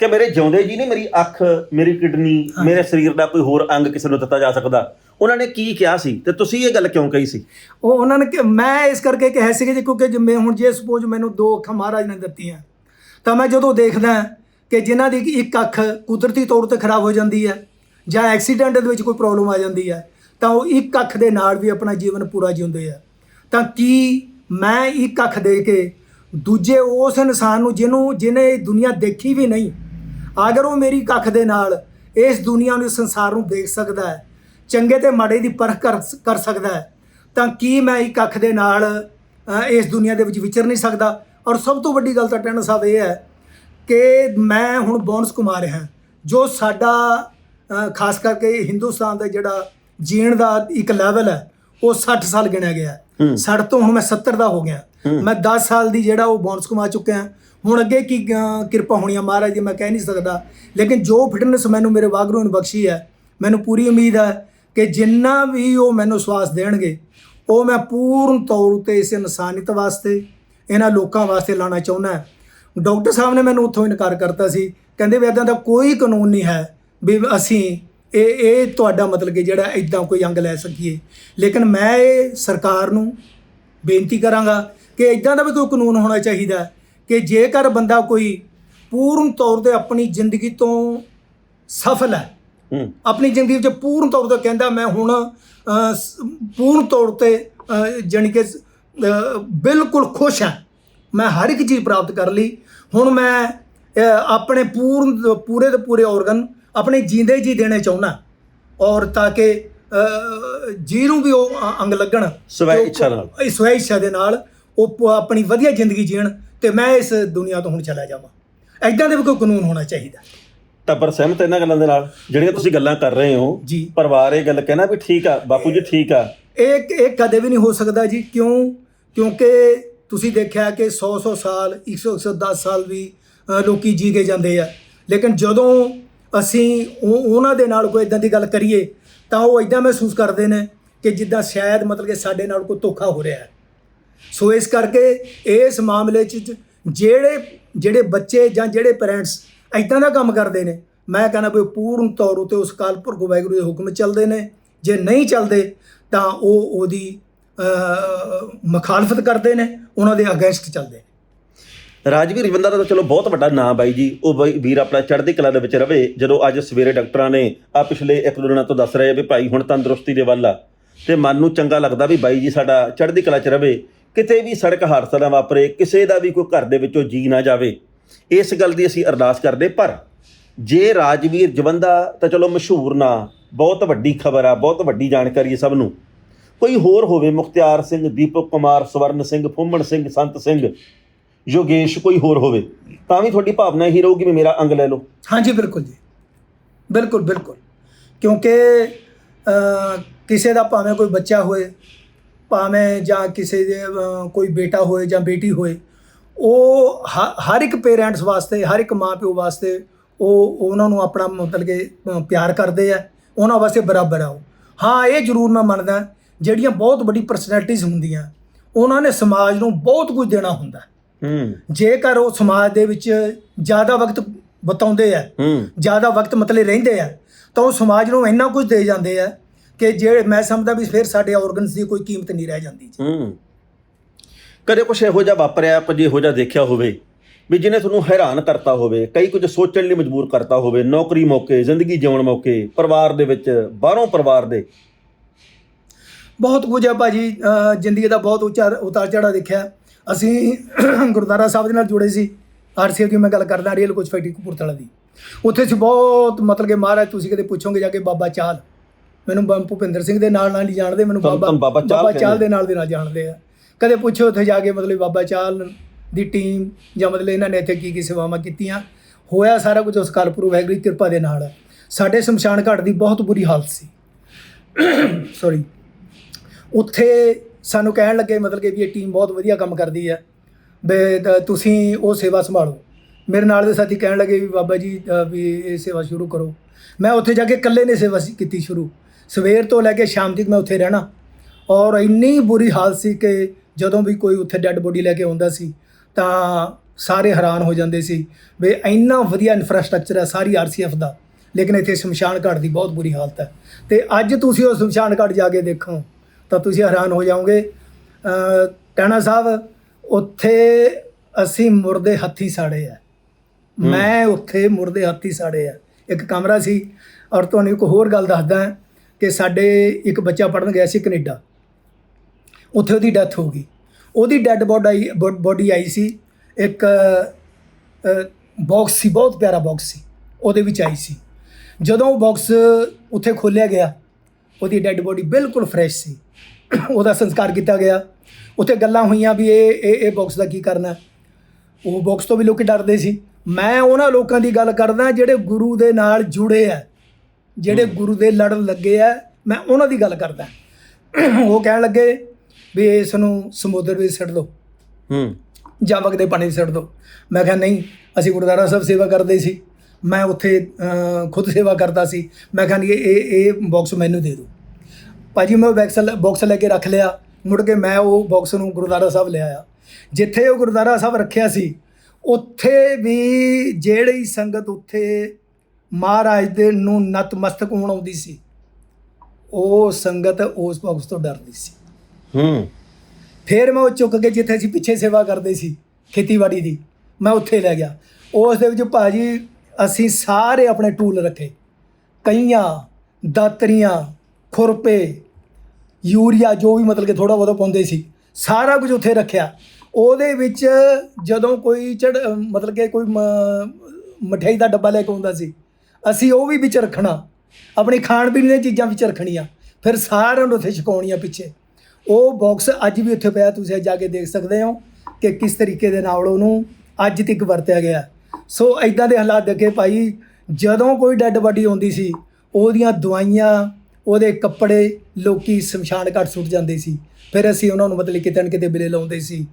ਕਿ ਮੇਰੇ ਜਿਉਂਦੇ ਜੀ ਨਹੀਂ ਮੇਰੀ ਅੱਖ ਮੇਰੀ ਕਿਡਨੀ ਮੇਰੇ ਸਰੀਰ ਦਾ ਕੋਈ ਹੋਰ ਅੰਗ ਕਿਸੇ ਨੂੰ ਦਿੱਤਾ ਜਾ ਸਕਦਾ। ਉਹਨਾਂ ਨੇ ਕੀ ਕਿਹਾ ਸੀ ਤੇ ਤੁਸੀਂ ਇਹ ਗੱਲ ਕਿਉਂ ਕਹੀ ਸੀ? ਉਹ ਉਹਨਾਂ ਨੇ ਕਿ ਮੈਂ ਇਸ ਕਰਕੇ ਕਿਹਾ ਸੀ ਕਿ ਕਿਉਂਕਿ ਜਿਵੇਂ ਹੁਣ ਜੇ ਸਪੋਜ਼ ਮੈਨੂੰ ਦੋ ਅੱਖਾਂ ਮਹਾਰਾਜ ਨੇ ਦਿੱਤੀਆਂ ਤਾਂ ਮੈਂ ਜਦੋਂ ਦੇਖਦਾ ਕਿ ਜਿਨ੍ਹਾਂ ਦੀ ਇੱਕ ਅੱਖ ਕੁਦਰਤੀ ਤੌਰ ਤੇ ਖਰਾਬ ਹੋ ਜਾਂਦੀ ਹੈ ਜਾਂ ਐਕਸੀਡੈਂਟ ਦੇ ਵਿੱਚ ਕੋਈ ਪ੍ਰੋਬਲਮ ਆ ਜਾਂਦੀ ਹੈ ਤਾਂ ਉਹ ਇੱਕ ਅੱਖ ਦੇ ਨਾਲ ਵੀ ਆਪਣਾ ਜੀਵਨ ਪੂਰਾ ਜਿਉਂਦੇ ਆ। ਤਾਂ ਕੀ ਮੈਂ ਇੱਕ ਅੱਖ ਦੇ ਕੇ ਦੂਜੇ ਉਸ ਇਨਸਾਨ ਨੂੰ ਜਿਹਨੂੰ ਜਿਹਨੇ ਦੁਨੀਆ ਦੇਖੀ ਵੀ ਨਹੀਂ ਅਗਰ ਉਹ ਮੇਰੀ ਇੱਕ ਅੱਖ ਦੇ ਨਾਲ ਇਸ ਦੁਨੀਆ ਨੂੰ ਸੰਸਾਰ ਨੂੰ ਦੇਖ ਸਕਦਾ ਹੈ ਚੰਗੇ ਤੇ ਮਾੜੇ ਦੀ ਪਰਖ ਕਰ ਸਕਦਾ ਹੈ ਤਾਂ ਕੀ ਮੈਂ ਇੱਕ ਅੱਖ ਦੇ ਨਾਲ ਇਸ ਦੁਨੀਆ ਦੇ ਵਿੱਚ ਵਿਚਰ ਨਹੀਂ ਸਕਦਾ? ਔਰ ਸਭ ਤੋਂ ਵੱਡੀ ਗੱਲ ਤਾਂ ਟੈਨ ਸਾਹਿਬ ਇਹ ਹੈ ਕਿ ਮੈਂ ਹੁਣ ਬੋਨਸ ਕਮਾ ਰਿਹਾ ਜੋ ਸਾਡਾ ਖਾਸ ਕਰਕੇ ਹਿੰਦੁਸਤਾਨ ਦਾ ਜਿਹੜਾ ਜੀਣ ਦਾ ਇੱਕ ਲੈਵਲ ਹੈ ਉਹ 60 ਸਾਲ ਗਿਣਿਆ ਗਿਆ ਹੂੰ। ਹੈ। 60 ਤੋਂ ਹੁਣ ਮੈਂ 70 ਦਾ ਹੋ ਗਿਆ। ਮੈਂ 10 ਸਾਲ ਦੀ ਜਿਹੜਾ ਉਹ ਬੋਨਸ ਕਮਾ ਚੁੱਕਿਆ ਹੁਣ ਅੱਗੇ ਕੀ ਕਿਰਪਾ ਹੋਣੀ ਆ ਮਹਾਰਾਜ ਦੀ, ਮੈਂ ਕਹਿ ਨਹੀਂ ਸਕਦਾ। ਲੇਕਿਨ ਜੋ ਫਿਟਨੈਸ ਮੈਨੂੰ ਮੇਰੇ ਵਾਗਰੂ ਨੇ ਬਖਸ਼ੀ ਹੈ, ਮੈਨੂੰ ਪੂਰੀ ਉਮੀਦ ਹੈ ਕਿ ਜਿੰਨਾ ਵੀ ਉਹ ਮੈਨੂੰ ਸਵਾਸ ਦੇਣਗੇ, ਉਹ ਮੈਂ ਪੂਰਨ ਤੌਰ ਉਤੇ ਇਸ ਇਨਸਾਨੀਅਤ ਵਾਸਤੇ, ਇਹਨਾਂ ਲੋਕਾਂ ਵਾਸਤੇ ਲਾਣਾ ਚਾਹੁੰਦਾ ਡਾਕਟਰ ਸਾਹਿਬ ਨੇ ਮੈਨੂੰ ਉੱਥੋਂ ਇਨਕਾਰ ਕਰਤਾ ਸੀ। ਕਹਿੰਦੇ ਵੀ ਇਦਾਂ ਦਾ ਕੋਈ ਕਾਨੂੰਨ ਨਹੀਂ ਹੈ ਵੀ ਅਸੀਂ ਇਹ ਇਹ ਤੁਹਾਡਾ ਮਤਲਬ ਕਿ ਜਿਹੜਾ ਇਦਾਂ ਕੋਈ ਅੰਗ ਲੈ ਸਕੀਏ। ਲੇਕਿਨ ਮੈਂ ਇਹ ਸਰਕਾਰ ਨੂੰ ਬੇਨਤੀ ਕਰਾਂਗਾ ਕਿ ਇਦਾਂ ਦਾ ਵੀ ਕੋਈ ਕਾਨੂੰਨ ਹੋਣਾ ਚਾਹੀਦਾ ਕਿ ਜੇਕਰ ਬੰਦਾ ਕੋਈ ਪੂਰਨ ਤੌਰ ਤੇ ਆਪਣੀ ਜ਼ਿੰਦਗੀ ਤੋਂ ਸਫਲ ਹੈ ਆਪਣੀ ਜ਼ਿੰਦਗੀ ਵਿੱਚ ਪੂਰਨ ਤੌਰ ਤੇ ਕਹਿੰਦਾ ਮੈਂ ਹੁਣ ਪੂਰਨ ਤੌਰ ਤੇ ਜਾਣੀ ਕਿ ਬਿਲਕੁਲ ਖੁਸ਼ ਹਾਂ। ਮੈਂ ਹਰ ਇੱਕ ਚੀਜ਼ ਪ੍ਰਾਪਤ ਕਰ ਲਈ। ਹੁਣ ਮੈਂ ਆਪਣੇ ਪੂਰਨ ਪੂਰੇ ਦੇ ਪੂਰੇ ਆਰਗਨ ਆਪਣੇ ਜੀਂਦੇ ਜੀ ਦੇਣੇ ਚਾਹੁੰਦਾ। ਔਰ ਤਾਂ ਕਿ ਜੀ ਨੂੰ ਵੀ ਉਹ ਅੰਗ ਲੱਗਣ। ਸਵੈ ਇੱਛਾ ਨਾਲ। ਸਵੈ ਇੱਛਾ ਦੇ ਨਾਲ ਉਹ ਆਪਣੀ ਵਧੀਆ ਜ਼ਿੰਦਗੀ ਜੀਣ। ਤੇ ਮੈਂ ਇਸ ਦੁਨੀਆ ਤੋਂ ਹੁਣ ਚਲਾ ਜਾਵਾਂ। ਐਦਾਂ ਦੇ ਵੀ ਕੋਈ ਕਾਨੂੰਨ ਹੋਣਾ ਚਾਹੀਦਾ। ਟੱਬਰ ਸਹਿਮਤ ਇਹਨਾਂ ਗੱਲਾਂ ਦੇ ਨਾਲ ਜਿਹੜੀਆਂ ਤੁਸੀਂ ਗੱਲਾਂ ਕਰ ਰਹੇ ਹੋ ਜੀ। ਪਰਿਵਾਰ ਇਹ ਗੱਲ ਕਹਿਣਾ ਵੀ ਠੀਕ ਆ ਬਾਪੂ ਜੀ ਠੀਕ ਆ। ਇਹ ਇਹ ਕਦੇ ਵੀ ਨਹੀਂ ਹੋ ਸਕਦਾ ਜੀ। ਕਿਉਂ? ਕਿਉਂਕਿ ਤੁਸੀਂ ਦੇਖਿਆ ਕਿ 100 100 ਸਾਲ 100 110 ਸਾਲ ਵੀ ਅ, ਲੋਕੀ ਜੀ ਕੇ ਜਾਂਦੇ ਆ। ਲੇਕਿਨ ਜਦੋਂ ਅਸੀਂ ਉਹ- ਉਹਨਾਂ ਦੇ ਨਾਲ ਕੋਈ ਇਦਾਂ ਦੀ ਗੱਲ ਕਰੀਏ ਤਾਂ ਉਹ ਇਦਾਂ ਮਹਿਸੂਸ ਕਰਦੇ ਨੇ ਕਿ ਜਿੱਦਾਂ ਸ਼ਾਇਦ ਮਤਲਬ ਕਿ ਸਾਡੇ ਨਾਲ ਕੋਈ ਧੋਖਾ ਹੋ ਰਿਹਾ ਹੈ। ਸੋ ਇਸ ਕਰਕੇ ਇਸ ਮਾਮਲੇ 'ਚ ਜਿਹੜੇ ਜਿਹੜੇ ਬੱਚੇ ਜਾਂ ਜਿਹੜੇ ਪੈਰੈਂਟਸ ਇਦਾਂ ਦਾ ਕੰਮ ਕਰਦੇ ਨੇ ਮੈਂ ਕਹਿੰਦਾ ਵੀ ਉਹ ਪੂਰਨ ਤੌਰ ਉਤੇ ਉਸ ਕਾਲ ਕਾਲਪੁਰਖ ਵਾਹਿਗੁਰੂ ਦੇ ਹੁਕਮ ਚੱਲਦੇ ਨੇ। ਜੇ ਨਹੀਂ ਚੱਲਦੇ ਤਾਂ ਉਹ ਉਹਦੀ ਅ, ਮੁਖਾਲਫਤ ਕਰਦੇ ਨੇ ਉਹਨਾਂ ਦੇ ਅਗੇਂਸਟ ਚੱਲਦੇ ਨੇ। ਰਾਜਵੀਰ ਰਵਿੰਦਰ ਦਾ ਤਾਂ ਚਲੋ ਬਹੁਤ ਵੱਡਾ ਨਾਮ ਬਾਈ ਜੀ ਉਹ ਬਾਈ ਵੀਰ ਆਪਣਾ ਚੜ੍ਹਦੀ ਕਲਾ ਦੇ ਵਿੱਚ ਰਵੇ। ਜਦੋਂ ਅੱਜ ਸਵੇਰੇ ਡਾਕਟਰਾਂ ਨੇ ਆ ਪਿਛਲੇ ਇੱਕ ਦੋ ਦਿਨਾਂ ਤੋਂ ਦੱਸ ਰਹੇ ਆ ਵੀ ਭਾਈ ਹੁਣ ਤੰਦਰੁਸਤੀ ਦੇ ਵੱਲ ਆ ਤੇ ਮਨ ਨੂੰ ਚੰਗਾ ਲੱਗਦਾ ਵੀ ਬਾਈ ਜੀ ਸਾਡਾ ਚੜ੍ਹਦੀ ਕਲਾ 'ਚ ਰਵੇ। ਕਿਤੇ ਵੀ ਸੜਕ ਹਾਦਸਾ ਨਾ ਵਾਪਰੇ, ਕਿਸੇ ਦਾ ਵੀ ਕੋਈ ਘਰ ਦੇ ਵਿੱਚੋਂ ਜੀ ਨਾ ਜਾਵੇ, ਇਸ ਗੱਲ ਦੀ ਅਸੀਂ ਅਰਦਾਸ ਕਰਦੇ ਪਰ ਜੇ ਰਾਜਵੀਰ ਜਵੰਦਾ ਤਾਂ ਚਲੋ ਮਸ਼ਹੂਰ ਨਾ, ਬਹੁਤ ਵੱਡੀ ਖਬਰ ਆ, ਬਹੁਤ ਵੱਡੀ ਜਾਣਕਾਰੀ ਹੈ ਸਭ ਨੂੰ। ਕੋਈ ਹੋਰ ਹੋਵੇ ਮੁਖਤਿਆਰ ਸਿੰਘ, ਦੀਪਕ ਕੁਮਾਰ, ਸਵਰਨ ਸਿੰਘ, ਫੁੰਮਣ ਸਿੰਘ, ਸੰਤ ਸਿੰਘ, ਯੋਗੇਸ਼ ਕੋਈ ਹੋਰ ਹੋਵੇ, ਤਾਂ ਵੀ ਤੁਹਾਡੀ ਭਾਵਨਾ ਇਹੀ ਰਹੂਗੀ ਵੀ ਮੇਰਾ ਅੰਗ ਲੈ ਲਓ। ਹਾਂਜੀ, ਬਿਲਕੁਲ ਜੀ। ਬਿਲਕੁਲ ਬਿਲਕੁਲ। ਕਿਉਂਕਿ ਕਿਸੇ ਦਾ ਭਾਵੇਂ ਕੋਈ ਬੱਚਾ ਹੋਏ ਭਾਵੇਂ ਜਾਂ ਕਿਸੇ ਦੇ ਕੋਈ ਬੇਟਾ ਹੋਏ ਜਾਂ ਬੇਟੀ ਹੋਏ ਉਹ ਹਰ ਇੱਕ ਪੇਰੈਂਟਸ ਵਾਸਤੇ ਹਰ ਇੱਕ ਮਾਂ ਪਿਓ ਵਾਸਤੇ ਉਹ ਉਹਨਾਂ ਨੂੰ ਆਪਣਾ ਮਤਲਬ ਕਿ ਪਿਆਰ ਕਰਦੇ ਆ ਉਹਨਾਂ ਵਾਸਤੇ ਬਰਾਬਰ ਆ ਉਹ। ਹਾਂ ਇਹ ਜ਼ਰੂਰ ਮੈਂ ਮੰਨਦਾ ਜਿਹੜੀਆਂ ਬਹੁਤ ਵੱਡੀ ਪਰਸਨੈਲਿਟੀਜ਼ ਹੁੰਦੀਆਂ ਉਹਨਾਂ ਨੇ ਸਮਾਜ ਨੂੰ ਬਹੁਤ ਕੁਝ ਦੇਣਾ ਹੁੰਦਾ। ਹੂੰ। ਜੇਕਰ ਉਹ ਸਮਾਜ ਦੇ ਵਿੱਚ ਜ਼ਿਆਦਾ ਵਕਤ ਬਿਤਾਉਂਦੇ ਆ ਹੂੰ। ਜ਼ਿਆਦਾ ਵਕਤ ਮਤਲਬ ਰਹਿੰਦੇ ਆ ਤਾਂ ਉਹ ਸਮਾਜ ਨੂੰ ਇੰਨਾ ਕੁਝ ਦੇ ਜਾਂਦੇ ਆ ਕਿ ਜੇ ਮੈਂ ਸਮਝਦਾ ਵੀ ਫਿਰ ਸਾਡੇ ਆਰਗਨਸ ਦੀ ਕੋਈ ਕੀਮਤ ਨਹੀਂ ਰਹਿ ਜਾਂਦੀ ਜੀ। ਹੂੰ। ਕਦੇ ਕੁਛ ਇਹੋ ਜਿਹਾ ਵਾਪਰਿਆ ਕੁਝ ਇਹੋ ਜਿਹਾ ਦੇਖਿਆ ਹੋਵੇ ਵੀ ਜਿਹਨੇ ਤੁਹਾਨੂੰ ਹੈਰਾਨ ਕਰਤਾ ਹੋਵੇ ਕਈ ਕੁਝ ਸੋਚਣ ਲਈ ਮਜਬੂਰ ਕਰਤਾ ਹੋਵੇ ਨੌਕਰੀ ਮੌਕੇ ਜ਼ਿੰਦਗੀ ਜਿਉਣ ਮੌਕੇ ਪਰਿਵਾਰ ਦੇ ਵਿੱਚ ਬਾਹਰੋਂ ਪਰਿਵਾਰ ਦੇ। ਬਹੁਤ ਕੁਝ ਹੈ ਭਾਜੀ ਜ਼ਿੰਦਗੀ ਦਾ ਬਹੁਤ ਉੱਚਾ ਉਤਾਰ ਚੜਾ ਦੇਖਿਆ। ਅਸੀਂ ਗੁਰਦੁਆਰਾ ਸਾਹਿਬ ਦੇ ਨਾਲ ਜੁੜੇ ਸੀ ਆਰਸੀਐਫ ਦੀ ਮੈਂ ਗੱਲ ਕਰਦਾ ਰੀਅਲ ਕੋਚ ਫੈਕਟਰੀ ਕਪੂਰਥਲਾ ਦੀ। ਉੱਥੇ ਸੀ ਬਹੁਤ ਮਤਲਬ ਕਿ ਮਹਾਰਾਜ ਤੁਸੀਂ ਕਦੇ ਪੁੱਛੋਗੇ ਜਾ ਕੇ ਬਾਬਾ ਚਾਲ ਮੈਨੂੰ ਬ- ਭੁਪਿੰਦਰ ਸਿੰਘ ਦੇ ਨਾਲ ਨਾਲ ਹੀ ਜਾਣਦੇ ਮੈਨੂੰ ਤੁਹਾਨੂੰ- ਬਾਬਾ ਤੁਹਾਨੂੰ ਬਾਬਾ ਚਾਲ ਬਾਬਾ ਚਾਲ ਕਹਿੰਦੇ। ਦੇ ਨਾਲ ਦੇ ਨਾਲ ਜਾਣਦੇ ਆ। ਕਦੇ ਪੁੱਛੋ ਉੱਥੇ ਜਾ ਕੇ ਮਤਲਬ ਬਾਬਾ ਚਾਲ ਦੀ ਟੀਮ ਜਾਂ ਮਤਲਬ ਇਹਨਾਂ ਨੇ ਇੱਥੇ ਕੀ ਕੀ ਸੇਵਾਵਾਂ ਕੀਤੀਆਂ। ਹੋਇਆ ਸਾਰਾ ਕੁਝ ਉਸ ਕਾਲਪੁਰ ਵਾਹਿਗੁਰੂ ਦੀ ਕਿਰਪਾ ਦੇ ਨਾਲ। ਸਾਡੇ ਸ਼ਮਸ਼ਾਨ ਘਾਟ ਦੀ ਬਹੁਤ ਬੁਰੀ ਹਾਲਤ ਸੀ। ਸੌਰੀ ਉੱਥੇ ਸਾਨੂੰ ਕਹਿਣ ਲੱਗੇ ਮਤਲਬ ਕਿ ਵੀ ਇਹ ਟੀਮ ਬਹੁਤ ਵਧੀਆ ਕੰਮ ਕਰਦੀ ਹੈ ਤ- ਤੁਸੀਂ ਉਹ ਸੇਵਾ ਸੰਭਾਲੋ। ਮੇਰੇ ਨਾਲ ਦੇ ਸਾਥੀ ਕਹਿਣ ਲੱਗੇ ਵੀ ਬਾਬਾ ਜੀ ਅ, ਵੀ ਇਹ ਸੇਵਾ ਸ਼ੁਰੂ ਕਰੋ। ਮੈਂ ਉੱਥੇ ਜਾ ਕੇ ਇਕੱਲੇ ਨੇ ਸੇਵਾ ਸੀ- ਕੀਤੀ ਸ਼ੁਰੂ। ਸਵੇਰ ਤੋਂ ਲੈ ਕੇ ਸ਼ਾਮ ਤੱਕ ਮੈਂ ਉੱਥੇ ਰਹਿਣਾ। ਔਰ ਇੰਨੀ ਬੁਰੀ ਹਾਲਤ ਸੀ ਕਿ ਜਦੋਂ ਵੀ ਕੋਈ ਉੱਥੇ ਡੈੱਡ ਬੋਡੀ ਲੈ ਕੇ ਆਉਂਦਾ ਸੀ ਤਾਂ ਸਾਰੇ ਹੈਰਾਨ ਹੋ ਜਾਂਦੇ ਸੀ ਵੀ ਇੰਨਾ ਵਧੀਆ ਇਨਫਰਾਸਟ੍ਰਕਚਰ ਹੈ ਸਾਰੀ ਆਰਸੀਐਫ ਦਾ। ਲੇਕਿਨ ਇੱਥੇ ਸ਼ਮਸ਼ਾਨ ਘਾਟ ਦੀ ਬਹੁਤ ਬੁਰੀ ਹਾਲਤ ਹੈ। ਤੇ ਅੱਜ ਤੁਸੀਂ ਉਹ ਸ਼ਮਸ਼ਾਨ ਘਾਟ ਜਾ ਕੇ ਦੇਖੋ ਤਾਂ ਤੁਸੀਂ ਹੈਰਾਨ ਹੋ ਜਾਓਗੇ। ਟਾਣਾ ਸਾਹਿਬ ਉੱਥੇ ਅਸੀਂ ਮੁਰਦੇ ਹੱਥੀ ਸਾੜੇ ਆ। ਮੈਂ ਉੱਥੇ ਮੁਰਦੇ ਹੱਥੀ ਸਾੜੇ ਆ। ਇੱਕ ਕਮਰਾ ਸੀ ਔਰ ਤੁਹਾਨੂੰ ਇੱਕ ਹੋਰ ਗੱਲ ਦੱਸਦਾ ਕਿ ਸਾਡੇ ਇੱਕ ਬੱਚਾ ਪੜਨ ਗਿਆ ਸੀ ਕੈਨੇਡਾ। ਉੱਥੇ ਉਹਦੀ ਡੈਥ ਹੋ ਗਈ। ਉਹਦੀ ਡੈੱਡ ਬੋਡੀ ਬੋਡੀ ਆਈ ਸੀ। ਇੱਕ ਬਾਕਸ ਸੀ, ਬਹੁਤ ਪਿਆਰਾ ਬਾਕਸ ਸੀ। ਉਹਦੇ ਵਿੱਚ ਆਈ ਸੀ। ਜਦੋਂ ਉਹ ਬਾਕਸ ਉੱਥੇ ਖੋਲ੍ਹਿਆ ਗਿਆ, ਉਹਦੀ ਡੈੱਡ ਬੋਡੀ ਬਿਲਕੁਲ ਫਰੈਸ਼ ਸੀ। ਉਹਦਾ ਸੰਸਕਾਰ ਕੀਤਾ ਗਿਆ। ਉੱਥੇ ਗੱਲਾਂ ਹੋਈਆਂ ਵੀ ਇਹ ਇਹ ਇਹ ਬਾਕਸ ਦਾ ਕੀ ਕਰਨਾ। ਉਹ ਬਾਕਸ ਤੋਂ ਵੀ ਲੋਕੀ ਡਰਦੇ ਸੀ। ਮੈਂ ਉਹਨਾਂ ਲੋਕਾਂ ਦੀ ਗੱਲ ਕਰਦਾ ਜਿਹੜੇ ਗੁਰੂ ਦੇ ਨਾਲ ਜੁੜੇ ਆ ਜਿਹੜੇ ਗੁਰੂ ਦੇ ਲੜ ਲੱਗੇ ਆ ਮੈਂ ਉਹਨਾਂ ਦੀ ਗੱਲ ਕਰਦਾ। ਉਹ ਕਹਿਣ ਲੱਗੇ ਵੀ ਇਸ ਨੂੰ ਸਮੁੰਦਰ ਵਿੱਚ ਸਿੱਟ ਦਿਓ ਹੂੰ। ਜਾਂ ਵਗਦੇ ਪਾਣੀ 'ਚ ਸਿੱਟ ਦਿਓ ਮੈਂ ਕਿਹਾ ਨਹੀਂ ਅਸੀਂ ਗੁਰਦੁਆਰਾ ਸਾਹਿਬ ਸੇਵਾ ਕਰਦੇ ਸੀ। ਮੈਂ ਉੱਥੇ ਖੁਦ ਸੇਵਾ ਕਰਦਾ ਸੀ। ਮੈਂ ਕਿਹਾ ਨਹੀਂ ਇਹ ਇਹ ਬਾਕਸ ਮੈਨੂੰ ਦੇ ਦਿਓ ਭਾਜੀ ਮੈਂ ਬਾਕਸ ਬਾਕਸ ਲੈ ਕੇ ਰੱਖ ਲਿਆ। ਮੁੜ ਕੇ ਮੈਂ ਉਹ ਬਾਕਸ ਨੂੰ ਗੁਰਦੁਆਰਾ ਸਾਹਿਬ ਲੈ ਆਇਆ। ਜਿੱਥੇ ਉਹ ਗੁਰਦੁਆਰਾ ਸਾਹਿਬ ਰੱਖਿਆ ਸੀ ਉੱਥੇ ਵੀ ਜਿਹੜੀ ਸੰਗਤ ਉੱਥੇ ਮਹਾਰਾਜ ਦੇ ਨੂੰ ਨਤਮਸਤਕ ਹੋਣ ਆਉਂਦੀ ਸੀ ਉਹ ਸੰਗਤ ਉਸ ਬਾਕਸ ਤੋਂ ਡਰਦੀ ਸੀ। ਹੂੰ। ਫਿਰ ਮੈਂ ਉਹ ਚੁੱਕ ਕੇ ਜਿੱਥੇ ਅਸੀਂ ਪਿੱਛੇ ਸੇਵਾ ਕਰਦੇ ਸੀ ਖੇਤੀਬਾੜੀ ਦੀ ਮੈਂ ਉੱਥੇ ਲੈ ਗਿਆ। ਉਸ ਦੇ ਵਿੱਚ ਭਾਜੀ ਅਸੀਂ ਸਾਰੇ ਆਪਣੇ ਟੂਲ ਰੱਖੇ। ਕਈਆਂ ਦਾਤਰੀਆਂ ਖੁਰਪੇ ਯੂਰੀਆ ਜੋ ਵੀ ਮਤਲਬ ਕਿ ਥੋੜਾ ਬਹੁਤਾ ਪਾਉਂਦੇ ਸੀ ਸਾਰਾ ਕੁਝ ਉੱਥੇ ਰੱਖਿਆ। ਉਹਦੇ ਵਿੱਚ ਜਦੋਂ ਕੋਈ ਚੜ, ਮਤਲਬ ਕਿ ਕੋਈ ਮ- ਮਠਿਆਈ ਦਾ ਡੱਬਾ ਲੈ ਕੇ ਆਉਂਦਾ ਸੀ, ਅਸੀਂ ਉਹ ਵੀ ਵਿੱਚ ਰੱਖਣਾ। ਆਪਣੀ ਖਾਣ ਪੀਣ ਦੀਆਂ ਚੀਜ਼ਾਂ ਵਿੱਚ ਰੱਖਣੀਆਂ। ਫਿਰ ਸਾਰਿਆਂ ਨੂੰ ਉੱਥੇ ਛਕਾਉਣੀਆਂ ਪਿੱਛੇ। ਉਹ ਬਾਕਸ ਅੱਜ ਵੀ ਉੱਥੇ ਪਿਆ, ਤੁਸੀਂ ਜਾ ਕੇ ਦੇਖ ਸਕਦੇ ਹੋ ਕਿ ਕਿਸ ਤਰੀਕੇ ਦੇ ਨਾਲ ਉਹਨੂੰ ਅੱਜ ਤੱਕ ਵਰਤਿਆ ਗਿਆ। ਸੋ ਐਦਾਂ ਦੇ ਹਾਲਾਤ ਦੇਖੇ ਭਾਈ, ਜਦੋਂ ਕੋਈ ਡੈੱਡ ਬਾਡੀ ਆਉਂਦੀ ਸੀ, ਉਹਦੀਆਂ ਦਵਾਈਆਂ ਉਹਦੇ ਕੱਪੜੇ ਲੋਕੀ ਸ਼ਮਸ਼ਾਨ ਘਾਟ ਸੁੱਟ ਜਾਂਦੇ ਸੀ। ਫਿਰ ਅਸੀਂ ਉਹਨਾਂ ਨੂੰ ਮਤਲਬ ਕਿਤੇ ਨਾ ਕਿਤੇ ਬਿਲੇ ਲਾਉਂਦੇ ਸੀ।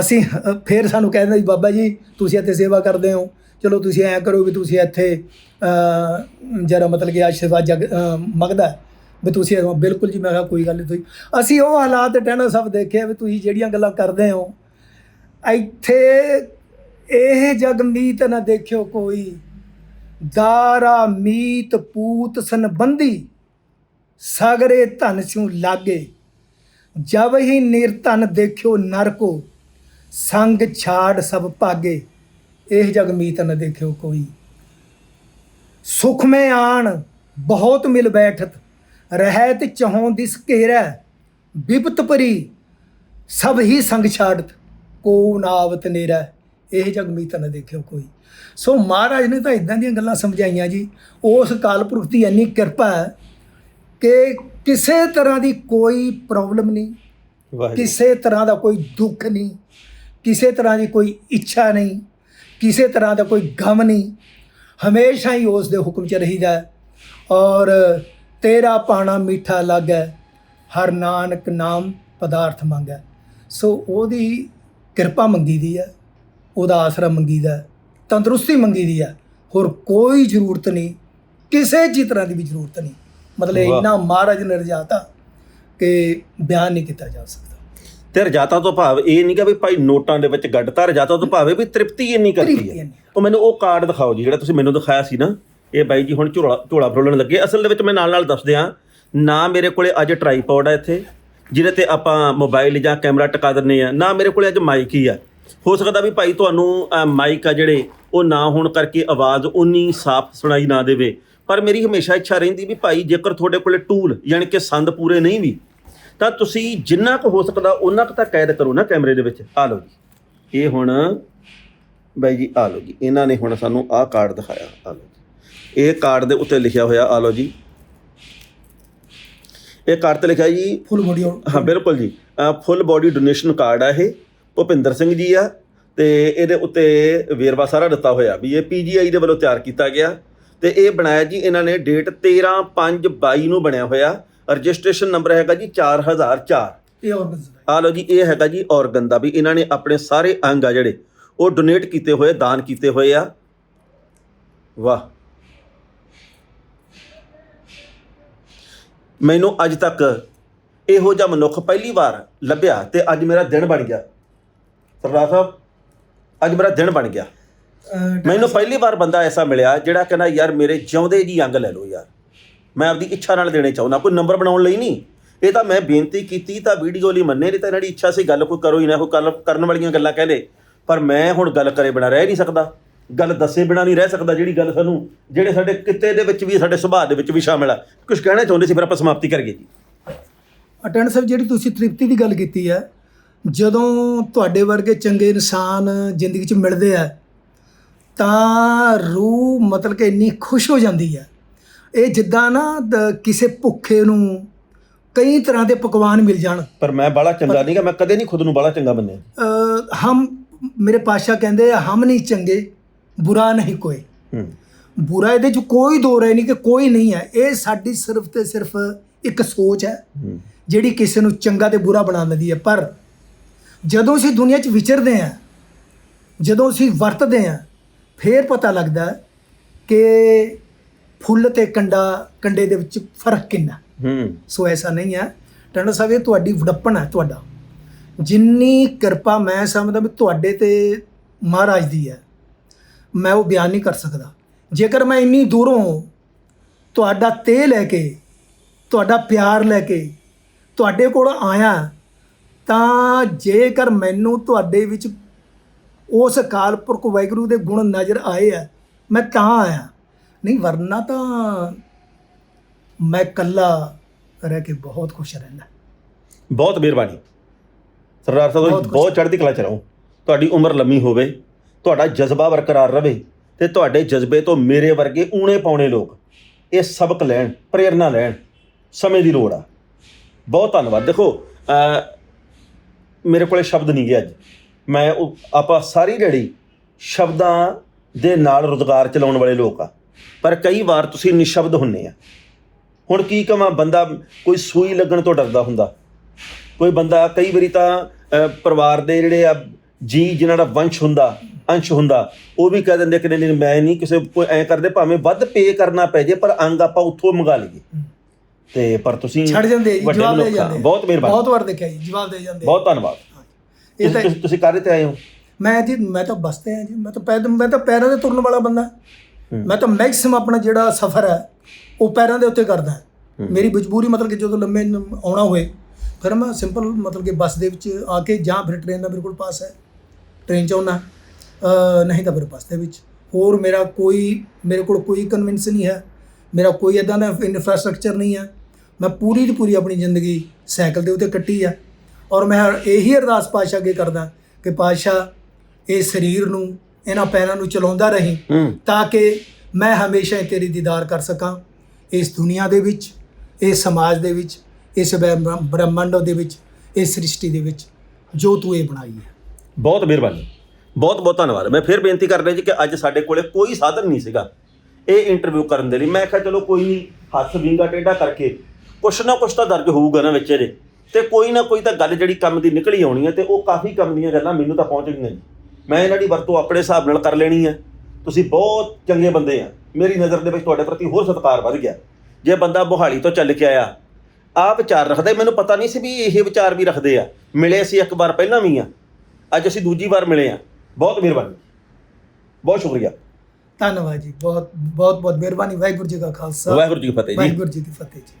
ਅਸੀਂ ਫਿਰ ਸਾਨੂੰ ਕਹਿੰਦੇ ਸੀ, ਬਾਬਾ ਜੀ, ਤੁਸੀਂ ਇੱਥੇ ਸੇਵਾ ਕਰਦੇ ਹੋ। ਚਲੋ ਤੁਸੀਂ ਐਂ ਕਰੋ ਵੀ ਤੁਸੀਂ ਇੱਥੇ ਜਰਾ ਮਤਲਬ ਕਿ ਆਸ਼ੀਰਵਾਦ ਜਗ ਮੰਗਦਾ ਵੀ ਤੁਸੀਂ ਇਹ- ਬਿਲਕੁਲ ਜੀ, ਮੈਂ ਕਿਹਾ ਕੋਈ ਗੱਲ ਨਹੀਂ ਤੁਸੀਂ ਅਸੀਂ ਉਹ ਹਾਲਾਤ ਟਹਿਣਾ ਸਭ ਦੇਖੇ ਵੀ ਤੁਸੀਂ ਜਿਹੜੀਆਂ ਗੱਲਾਂ ਕਰਦੇ ਹੋ, ਇੱਥੇ ਇਹ ਜਗ ਮੀਤ ਨਾ ਦੇਖਿਓ ਕੋਈ। ਦਾਰਾ ਮੀਤ ਪੂਤ ਸੰਬੰਧੀ ਸਾਗਰੇ ਧਨ ਸਿਉ ਲਾਗੇ ਜਬ ਹੀ ਨਿਰਧਨ ਦੇਖਿਓ ਨਰ ਕੋ ਸੰਗ ਛਾੜ ਸਭ ਭਾਗੇ, ਇਹ ਜਗ ਮੀਤ ਨ ਦੇਖਿਓ ਕੋਈ। ਸੁਖ ਮੈਂ ਆਣ, ਬਹੁਤ ਮਿਲ ਬੈਠਤ, ਰਹਿਤ ਚਹੋਂ ਦਿਸ ਘੇਰੈ, ਬਿਪਤ ਪਰੀ, ਸਭ ਹੀ ਸੰਗ ਛਾੜਤ ਕੋ ਨਾਵਤ ਨੇਰਾ, ਇਹ ਜਗ ਮੀਤ ਨ ਦੇਖਿਓ ਕੋਈ। ਸੋ ਮਹਾਰਾਜ ਨੇ ਤਾਂ ਇਦਾਂ ਦੀਆਂ ਗੱਲਾਂ ਸਮਝਾਈਆਂ ਜੀ, ਉਸ ਕਾਲਪੁਰਖ ਦੀ ਇੰਨੀ ਕਿਰਪਾ ਹੈ ਕਿ ਕਿਸੇ ਤਰ੍ਹਾਂ ਦੀ ਕੋਈ ਪ੍ਰੋਬਲਮ ਨਹੀਂ ਕਿਸੇ ਤਰ੍ਹਾਂ ਦਾ ਕੋਈ ਦੁੱਖ ਨਹੀਂ ਕਿਸੇ ਤਰ੍ਹਾਂ ਦੀ ਕੋਈ ਇੱਛਾ ਨਹੀਂ ਕਿਸੇ ਤਰ੍ਹਾਂ ਦਾ ਕੋਈ ਗਮ ਨਹੀਂ। ਹਮੇਸ਼ਾ ਹੀ ਉਸ ਦੇ ਹੁਕਮ 'ਚ ਰਹੀਦਾ ਹੈ। ਔਰ ਤੇਰਾ ਪਾਣਾ ਮਿੱਠਾ ਲੱਗੈ ਹਰ ਨਾਨਕ ਨਾਮ ਪਦਾਰਥ ਮੰਗੈ। ਸੋ ਉਹਦੀ ਕਿਰਪਾ ਮੰਗੀ ਦੀ ਹੈ ਉਹਦਾ ਆਸਰਾ ਮੰਗੀਦਾ ਹੈ, ਤੰਦਰੁਸਤੀ ਮੰਗੀ ਦੀ ਹੈ। ਹੋਰ ਕੋਈ ਜ਼ਰੂਰਤ ਨਹੀਂ ਕਿਸੇ ਜੀ ਤਰ੍ਹਾਂ ਦੀ ਵੀ ਜ਼ਰੂਰਤ ਨਹੀਂ। ਮਤਲਬ ਵਾਹ। ਇੰਨਾ ਮਹਾਰਾਜ ਨੇ ਰਜਾਤਾ ਕਿ ਬਿਆਨ ਨਹੀਂ ਕੀਤਾ ਜਾ ਸਕਦਾ। ਤੇ ਰਜਾਤਾ ਤੋਂ ਭਾਵ ਇਹ ਨਹੀਂ ਕਿ ਵੀ ਭਾਈ ਨੋਟਾਂ ਦੇ ਵਿੱਚ ਗੱਡਤਾ ਰਜਾਤਾ ਤੋਂ ਭਾਵੇਂ ਵੀ ਤ੍ਰਿਪਤੀ ਇੰਨੀ ਕਰਦੀ ਹੈ। ਇੰਨੀ। ਉਹ ਮੈਨੂੰ ਉਹ ਕਾਰਡ ਦਿਖਾਓ ਜੀ ਜਿਹੜਾ ਤੁਸੀਂ ਮੈਨੂੰ ਦਿਖਾਇਆ ਸੀ ਨਾ। ਇਹ ਬਾਈ ਜੀ ਹੁਣ ਝੋਲਾ ਝੋਲਾ ਫਰੋਲਣ ਲੱਗੇ। ਅਸਲ ਦੇ ਵਿੱਚ ਮੈਂ ਨਾਲ ਨਾਲ ਦੱਸ ਦਿਆਂ ਨਾ ਮੇਰੇ ਕੋਲੇ ਅੱਜ ਟ੍ਰਾਈਪੋਡ ਹੈ ਇੱਥੇ ਜਿਹਦੇ ਤੇ ਆਪਾਂ ਮੋਬਾਈਲ ਜਾਂ ਕੈਮਰਾ ਟਿਕਾ ਦਿੰਨੇ ਆ ਨਾ ਮੇਰੇ ਕੋਲੇ ਅੱਜ ਮਾਈਕ ਹੀ ਆ। ਹੋ ਸਕਦਾ ਵੀ ਭਾਈ ਤੁਹਾਨੂੰ ਅ, ਮਾਈਕ ਆ ਜਿਹੜੇ ਉਹ ਨਾ ਹੋਣ ਕਰਕੇ ਆਵਾਜ਼ ਉਨੀ ਸਾਫ਼ ਸੁਣਾਈ ਨਾ ਦੇਵੇ। ਪਰ ਮੇਰੀ ਹਮੇਸ਼ਾ ਇੱਛਾ ਰਹਿੰਦੀ ਵੀ ਭਾਈ ਜੇਕਰ ਤੁਹਾਡੇ ਕੋਲੇ ਟੂਲ ਯਾਨੀ ਕਿ ਸੰਦ ਪੂਰੇ ਨਹੀਂ ਵੀ ਤਾਂ ਤੁਸੀਂ ਜਿੰਨਾ ਕੁ ਹੋ ਸਕਦਾ ਉਹਨਾਂ ਕੁ ਤਾਂ ਕੈਦ ਕਰੋ ਨਾ ਕੈਮਰੇ ਦੇ ਵਿੱਚ। ਆ ਲਓ ਜੀ। ਇਹ ਹੁਣ ਬਾਈ ਜੀ ਆ ਲਓ ਜੀ। ਇਹਨਾਂ ਨੇ ਹੁਣ ਸਾਨੂੰ ਆਹ ਕਾਰਡ ਦਿਖਾਇਆ। ਆ ਲਓ ਜੀ। ਇਹ ਕਾਰਡ ਦੇ ਉੱਤੇ ਲਿਖਿਆ ਹੋਇਆ ਆ ਲਓ ਜੀ। ਇਹ ਕਾਰਡ ਤੇ ਲਿਖਿਆ ਜੀ ਫੁੱਲ ਬੋਡੀ ਹਾਂ ਬਿਲਕੁਲ ਜੀ। ਫੁੱਲ ਬਾਡੀ ਡੋਨੇਸ਼ਨ ਕਾਰਡ ਆ ਇਹ। ਭੁਪਿੰਦਰ ਸਿੰਘ ਜੀ ਆ। ਤੇ ਇਹਦੇ ਉੱਤੇ ਵੇਰਵਾ ਸਾਰਾ ਦਿੱਤਾ ਹੋਇਆ ਵੀ ਇਹ ਪੀਜੀਆਈ ਦੇ ਵੱਲੋਂ ਤਿਆਰ ਕੀਤਾ ਗਿਆ। ਤੇ ਇਹ ਬਣਾਇਆ ਜੀ ਇਹਨਾਂ ਨੇ ਡੇਟ 13/5/22 ਨੂੰ ਬਣਿਆ ਹੋਇਆ। ਰਜਿਸਟ੍ਰੇਸ਼ਨ ਨੰਬਰ ਹੈਗਾ ਜੀ 4004 ਇਹ ਔਰਗਨਸ ਆ ਲਓ ਜੀ ਇਹ ਹੈਗਾ ਜੀ ਔਰਗਨ ਦਾ ਵੀ। ਇਹਨਾਂ ਨੇ ਆਪਣੇ ਸਾਰੇ ਅੰਗ ਆ ਜਿਹੜੇ ਉਹ ਡੋਨੇਟ ਕੀਤੇ ਹੋਏ ਦਾਨ ਕੀਤੇ ਹੋਏ ਆ। ਵਾਹ। ਮੈਨੂੰ ਅੱਜ ਤੱਕ ਇਹੋ ਜਿਹਾ ਮਨੁੱਖ ਪਹਿਲੀ ਵਾਰ ਲੱਭਿਆ ਤੇ ਅੱਜ ਮੇਰਾ ਦਿਨ ਬਣ ਗਿਆ। ਸਰਦਾਰ ਸਾਹਿਬ ਅੱਜ ਮੇਰਾ ਦਿਨ ਬਣ ਗਿਆ। ਮੈਨੂੰ ਪਹਿਲੀ ਵਾਰ ਬੰਦਾ ਐਸਾ ਮਿਲਿਆ ਜਿਹੜਾ ਕਹਿੰਦਾ ਯਾਰ ਮੇਰੇ ਜਿਉਂਦੇ ਜੀ ਅੰਗ ਲੈ ਲਓ ਯਾਰ। ਮੈਂ ਆਪਦੀ ਇੱਛਾ ਨਾਲ ਦੇਣੇ ਚਾਹੁੰਦਾ ਕੋਈ ਨੰਬਰ ਬਣਾਉਣ ਲਈ ਨਹੀਂ। ਇਹ ਤਾਂ ਮੈਂ ਬੇਨਤੀ ਕੀਤੀ ਤਾਂ ਵੀਡੀਓ ਲਈ ਮੰਨੇ ਨਹੀਂ ਤਾਂ ਇਹਨਾਂ ਦੀ ਇੱਛਾ ਸੀ ਗੱਲ ਕੋਈ ਕਰੋ ਹੀ ਨਾ ਕੋਈ ਗੱਲ ਕਰਨ ਵਾਲੀਆਂ ਗੱਲਾਂ ਕਹਿੰਦੇ। ਪਰ ਮੈਂ ਹੁਣ ਗੱਲ ਕਰੇ ਬਿਨਾ ਰਹਿ ਨਹੀਂ ਸਕਦਾ। ਗੱਲ ਦੱਸੇ ਬਿਨਾ ਨਹੀਂ ਰਹਿ ਸਕਦਾ ਜਿਹੜੀ ਗੱਲ ਸਾਨੂੰ ਜਿਹੜੇ ਸਾਡੇ ਕਿੱਤੇ ਦੇ ਵਿੱਚ ਵੀ ਸਾਡੇ ਸੁਭਾਅ ਦੇ ਵਿੱਚ ਵੀ ਸ਼ਾਮਿਲ ਆ। ਕੁਝ ਕਹਿਣਾ ਚਾਹੁੰਦੇ ਸੀ ਫਿਰ ਆਪਾਂ ਸਮਾਪਤੀ ਕਰੀਏ ਜੀ। ਅਟੈਂਡ ਸਾਹਿਬ ਜਿਹੜੀ ਤੁਸੀਂ ਤ੍ਰਿਪਤੀ ਦੀ ਗੱਲ ਕੀਤੀ ਹੈ ਜਦੋਂ ਤੁਹਾਡੇ ਵਰਗੇ ਚੰਗੇ ਇਨਸਾਨ ਜ਼ਿੰਦਗੀ 'ਚ ਮਿਲਦੇ ਆ ਤਾਂ ਰੂਹ ਮਤਲਬ ਕਿ ਇੰਨੀ ਖੁਸ਼ ਹੋ ਜਾਂਦੀ ਹੈ। ਇਹ ਜਿੱਦਾਂ ਨਾ ਕਿਸੇ ਭੁੱਖੇ ਨੂੰ ਕਈ ਤਰ੍ਹਾਂ ਦੇ ਪਕਵਾਨ ਮਿਲ ਜਾਣ। ਪਰ ਮੈਂ ਬਾਲਾ ਚੰਗਾ ਨਹੀਂਗਾ ਮੈਂ ਕਦੇ ਨਹੀਂ ਖੁਦ ਨੂੰ ਬਾਲਾ ਚੰਗਾ ਮੰਨਿਆ। ਹਮ ਮੇਰੇ ਪਾਸ਼ਾ ਕਹਿੰਦੇ ਆ ਹਮ ਨਹੀਂ ਚੰਗੇ ਬੁਰਾ ਨਹੀਂ ਕੋਈ। ਬੁਰਾ ਇਹਦੇ 'ਚ ਕੋਈ ਦੋ ਰਾਏ ਨਹੀਂ ਕਿ ਕੋਈ ਨਹੀਂ ਹੈ। ਇਹ ਸਾਡੀ ਸਿਰਫ ਤੇ ਸਿਰਫ ਇੱਕ ਸੋਚ ਹੈ। ਜਿਹੜੀ ਕਿਸੇ ਨੂੰ ਚੰਗਾ ਤੇ ਬੁਰਾ ਬਣਾ ਦਿੰਦੀ ਹੈ। ਪਰ ਜਦੋਂ ਅਸੀਂ ਦੁਨੀਆ 'ਚ ਵਿਚਰਦੇ ਹਾਂ ਜਦੋਂ ਅਸੀਂ ਵਰਤਦੇ ਹਾਂ ਫੇਰ ਪਤਾ ਲੱਗਦਾ ਕਿ ਫੁੱਲ ਤੇ ਕੰਡਾ ਕੰਡੇ ਦੇ ਵਿੱਚ ਫ਼ਰਕ ਕਿੰਨਾ? ਹੂੰ। ਸੋ ਐਸਾ ਨਹੀਂ ਹੈ। ਟੰਡਾ ਸਾਹਿਬ ਇਹ ਤੁਹਾਡੀ ਵਡੱਪਣ ਹੈ ਤੁਹਾਡਾ। ਜਿੰਨੀ ਕਿਰਪਾ ਮੈਂ ਸਮਝਦਾ ਵੀ ਤੁਹਾਡੇ ਤੇ ਮਹਾਰਾਜ ਦੀ ਹੈ ਮੈਂ ਉਹ ਬਿਆਨ ਨਹੀਂ ਕਰ ਸਕਦਾ। ਜੇਕਰ ਮੈਂ ਇੰਨੀ ਦੂਰੋਂ ਤੁਹਾਡਾ ਤੇ ਲੈ ਕੇ ਤੁਹਾਡਾ ਪਿਆਰ ਲੈ ਕੇ ਤੁਹਾਡੇ ਕੋਲ ਆਇਆ ਤਾਂ ਜੇਕਰ ਮੈਨੂੰ ਤੁਹਾਡੇ ਵਿੱਚ ਉਸ ਅਕਾਲ ਪੁਰਖ ਵਾਹਿਗੁਰੂ ਦੇ ਗੁਣ ਨਜ਼ਰ ਆਏ ਆ ਮੈਂ ਤਾਂ ਆਇਆ। ਨਹੀਂ ਵਰਨਾ ਤਾਂ ਮੈਂ ਇਕੱਲਾ ਰਹਿ ਕੇ ਬਹੁਤ ਖੁਸ਼ ਰਹਿੰਦਾ। ਬਹੁਤ ਮਿਹਰਬਾਨੀ। ਸਰਦਾਰ ਸਾਹਿਬ ਬਹੁਤ ਚੜ੍ਹਦੀ ਕਲਾ ਚ ਰਹੋ। ਤੁਹਾਡੀ ਉਮਰ ਲੰਮੀ ਹੋਵੇ ਤੁਹਾਡਾ ਜਜ਼ਬਾ ਬਰਕਰਾਰ ਰਵੇ ਤੇ ਤੁਹਾਡੇ ਜਜ਼ਬੇ ਤੋਂ ਮੇਰੇ ਵਰਗੇ ਊਣੇ ਪਾਉਣੇ ਲੋਕ ਇਹ ਸਬਕ ਲੈਣ ਪ੍ਰੇਰਣਾ ਲੈਣ ਸਮੇਂ ਦੀ ਲੋੜ ਆ। ਬਹੁਤ ਧੰਨਵਾਦ। ਦੇਖੋ ਮੇਰੇ ਕੋਲੇ ਸ਼ਬਦ ਨਹੀਂ ਗਏ ਅੱਜ। ਮੈਂ ਉਹ ਆਪਾਂ ਸਾਰੀ ਦਿਹਾੜੀ ਸ਼ਬਦਾਂ ਦੇ ਨਾਲ ਰੁਜ਼ਗਾਰ ਚਲਾਉਣ ਵਾਲੇ ਲੋਕ ਆ। ਪਰ ਕਈ ਵਾਰ ਤੁਸੀਂ ਨਿਸ਼ਬਦ ਹੁੰਨੇ ਆ। ਹੁਣ ਕੀ ਕਵਾਂ ਬੰਦਾ ਕੋਈ ਸੂਈ ਲੱਗਣ ਤੋਂ ਡਰਦਾ ਹੁੰਦਾ। ਕੋਈ ਬੰਦਾ ਕਈ ਵਾਰੀ ਤਾਂ ਪਰਿਵਾਰ ਦੇ ਜਿਹੜੇ ਆ ਜੀ ਜਿਨ੍ਹਾਂ ਦਾ ਵੰਸ਼ ਹੁੰਦਾ ਅੰਸ਼ ਹੁੰਦਾ ਉਹ ਵੀ ਕਹਿ ਦਿੰਦੇ ਕਿ ਨਹੀਂ ਮੈਂ ਨਹੀਂ ਕਿਸੇ ਕੋਈ ਐ ਕਰਦੇ ਭਾਵੇਂ ਵੱਧ ਪੇ ਕਰਨਾ ਪੈ ਜੇ ਪਰ ਅੰਗ ਆਪਾਂ ਉੱਥੋਂ ਮੰਗਾ ਲਈਏ। ਤੇ ਪਰ ਤੁਸੀਂ ਛੱਡ ਜਾਂਦੇ ਜੀ ਜਵਾਬ ਦੇ। ਜਾਂਦੇ ਬਹੁਤ ਮਿਹਰਬਾਨੀ। ਬਹੁਤ ਵਾਰ ਦੇਖਿਆ ਜੀ ਜਵਾਬ ਦੇ ਜਾਂਦੇ ਬਹੁਤ ਧੰਨਵਾਦ। ਇਹ ਤੁਸੀਂ- ਤਾਂ ਤੁਸੀਂ- ਤੁਸੀਂ ਕਾਹਦੇ ਤੇ ਆਏ ਹੋ? ਮੈਂ ਜੀ ਮੈਂ ਤਾਂ ਬਸਤੇ ਆ ਜੀ। ਮੈਂ ਤਾਂ ਪੈਦ ਮੈਂ ਤਾਂ ਪੈਰਾਂ ਤੇ ਤੁਰਨ ਵਾਲਾ ਬੰਦਾ। ਮੈਂ ਤਾਂ ਮੈਕਸਿਮਮ ਆਪਣਾ ਜਿਹੜਾ ਸਫ਼ਰ ਹੈ ਉਹ ਪੈਰਾਂ ਦੇ ਉੱਤੇ ਕਰਦਾ। ਮੇਰੀ ਮਜਬੂਰੀ ਮਤਲਬ ਕਿ ਜਦੋਂ ਲੰਮੇ ਆਉਣਾ ਹੋਏ ਫਿਰ ਮੈਂ ਸਿੰਪਲ ਮਤਲਬ ਕਿ ਬੱਸ ਦੇ ਵਿੱਚ ਆ ਕੇ ਜਾਂ ਫਿਰ ਟ੍ਰੇਨ ਦਾ ਮੇਰੇ ਕੋਲ ਪਾਸ ਹੈ। ਟ੍ਰੇਨ 'ਚ ਆਉਣਾ ਨਹੀਂ ਤਾਂ ਫਿਰ ਬੱਸ ਦੇ ਵਿੱਚ। ਹੋਰ ਮੇਰਾ ਕੋਈ ਮੇਰੇ ਕੋਲ ਕੋਈ ਕਨਵਿੰਸ ਨਹੀਂ ਹੈ। ਮੇਰਾ ਕੋਈ ਇਦਾਂ ਦਾ ਇਨਫਰਾਸਟ੍ਰਕਚਰ ਨਹੀਂ ਹੈ। ਮੈਂ ਪੂਰੀ ਦੀ ਪੂਰੀ ਆਪਣੀ ਜ਼ਿੰਦਗੀ ਸਾਈਕਲ ਦੇ ਉੱਤੇ ਕੱਟੀ ਆ। ਔਰ ਮੈਂ ਇਹੀ ਅਰਦਾਸ ਪਾਸ਼ਾ ਅੱਗੇ ਕਰਦਾ ਕਿ ਪਾਸ਼ਾ ਇਹ ਸਰੀਰ ਨੂੰ ਇਹਨਾਂ ਪੈਰਾਂ ਨੂੰ ਚਲਾਉਂਦਾ ਰਹੀ ਤਾਂ ਕਿ ਮੈਂ ਹਮੇਸ਼ਾ ਤੇਰੀ ਦੀਦਾਰ ਕਰ ਸਕਾਂ ਇਸ ਦੁਨੀਆ ਦੇ ਵਿੱਚ ਇਸ ਸਮਾਜ ਦੇ ਵਿੱਚ ਇਸ ਬ੍ਰਹਮ- ਬ੍ਰਹਮੰਡ ਦੇ ਵਿੱਚ ਇਸ ਸ੍ਰਿਸ਼ਟੀ ਦੇ ਵਿੱਚ ਜੋ ਤੂੰ ਇਹ ਬਣਾਈ ਹੈ। ਬਹੁਤ ਮਿਹਰਬਾਨੀ। ਬਹੁਤ ਬਹੁਤ ਧੰਨਵਾਦ। ਮੈਂ ਫਿਰ ਬੇਨਤੀ ਕਰਦਾ ਜੀ ਕਿ ਅੱਜ ਸਾਡੇ ਕੋਲੇ ਕੋਈ ਸਾਧਨ ਨਹੀਂ ਸੀਗਾ। ਇਹ ਇੰਟਰਵਿਊ ਕਰਨ ਦੇ ਲਈ ਮੈਂ ਕਿਹਾ ਚਲੋ ਕੋਈ ਨਹੀਂ ਹੱਥ ਵਿੰਗਾ ਟੇਢਾ ਕਰਕੇ ਕੁਛ ਨਾ ਕੁਛ ਤਾਂ ਦਰਜ ਹੋਊਗਾ ਨਾ ਵਿੱਚ ਇਹਦੇ। ਤੇ ਕੋਈ ਨਾ ਕੋਈ ਤਾਂ ਗੱਲ ਜਿਹੜੀ ਕੰਮ ਦੀ ਨਿਕਲੀ ਆਉਣੀ ਹੈ ਤੇ ਉਹ ਕਾਫੀ ਕੰਮ ਦੀਆਂ ਗੱਲਾਂ ਮੈਨੂੰ ਤਾਂ ਪਹੁੰਚ ਗਈਆਂ ਜੀ। ਮੈਂ ਇਹਨਾਂ ਦੀ ਵਰਤੋਂ ਆਪਣੇ ਹਿਸਾਬ ਨਾਲ ਕਰ ਲੈਣੀ ਹੈ। ਤੁਸੀਂ ਬਹੁਤ ਚੰਗੇ ਬੰਦੇ ਆ। ਮੇਰੀ ਨਜ਼ਰ ਦੇ ਵਿੱਚ ਤੁਹਾਡੇ ਪ੍ਰਤੀ ਹੋਰ ਸਤਿਕਾਰ ਵੱਧ ਗਿਆ। ਜੇ ਬੰਦਾ ਬੋਹਾਲੀ ਤੋਂ ਚੱਲ ਕੇ ਆਇਆ ਆ ਵਿਚਾਰ ਰੱਖਦਾ ਮੈਨੂੰ ਪਤਾ ਨਹੀਂ ਸੀ ਵੀ ਇਹ ਵਿਚਾਰ ਵੀ ਰੱਖਦੇ ਆ। ਮਿਲੇ ਸੀ ਇੱਕ ਵਾਰ ਪਹਿਲਾਂ ਵੀ ਆ। ਅੱਜ ਅਸੀਂ ਦੂਜੀ ਵਾਰ ਮਿਲੇ ਆ। ਬਹੁਤ ਮਿਹਰਬਾਨੀ ਬਹੁਤ ਸ਼ੁਕਰੀਆ। ਧੰਨਵਾਦ ਜੀ। ਬਹੁਤ ਬਹੁਤ ਬਹੁਤ ਮਿਹਰਬਾਨੀ। ਵਾਹਿਗੁਰੂ ਜੀ ਕਾ ਖਾਲਸਾ। ਵਾਹਿਗੁਰੂ ਜੀ ਕੀ ਫਤਿਹ ਜੀ। ਵਾਹਿਗੁਰੂ ਜੀ ਕੀ ਫਤਿਹ ਜੀ।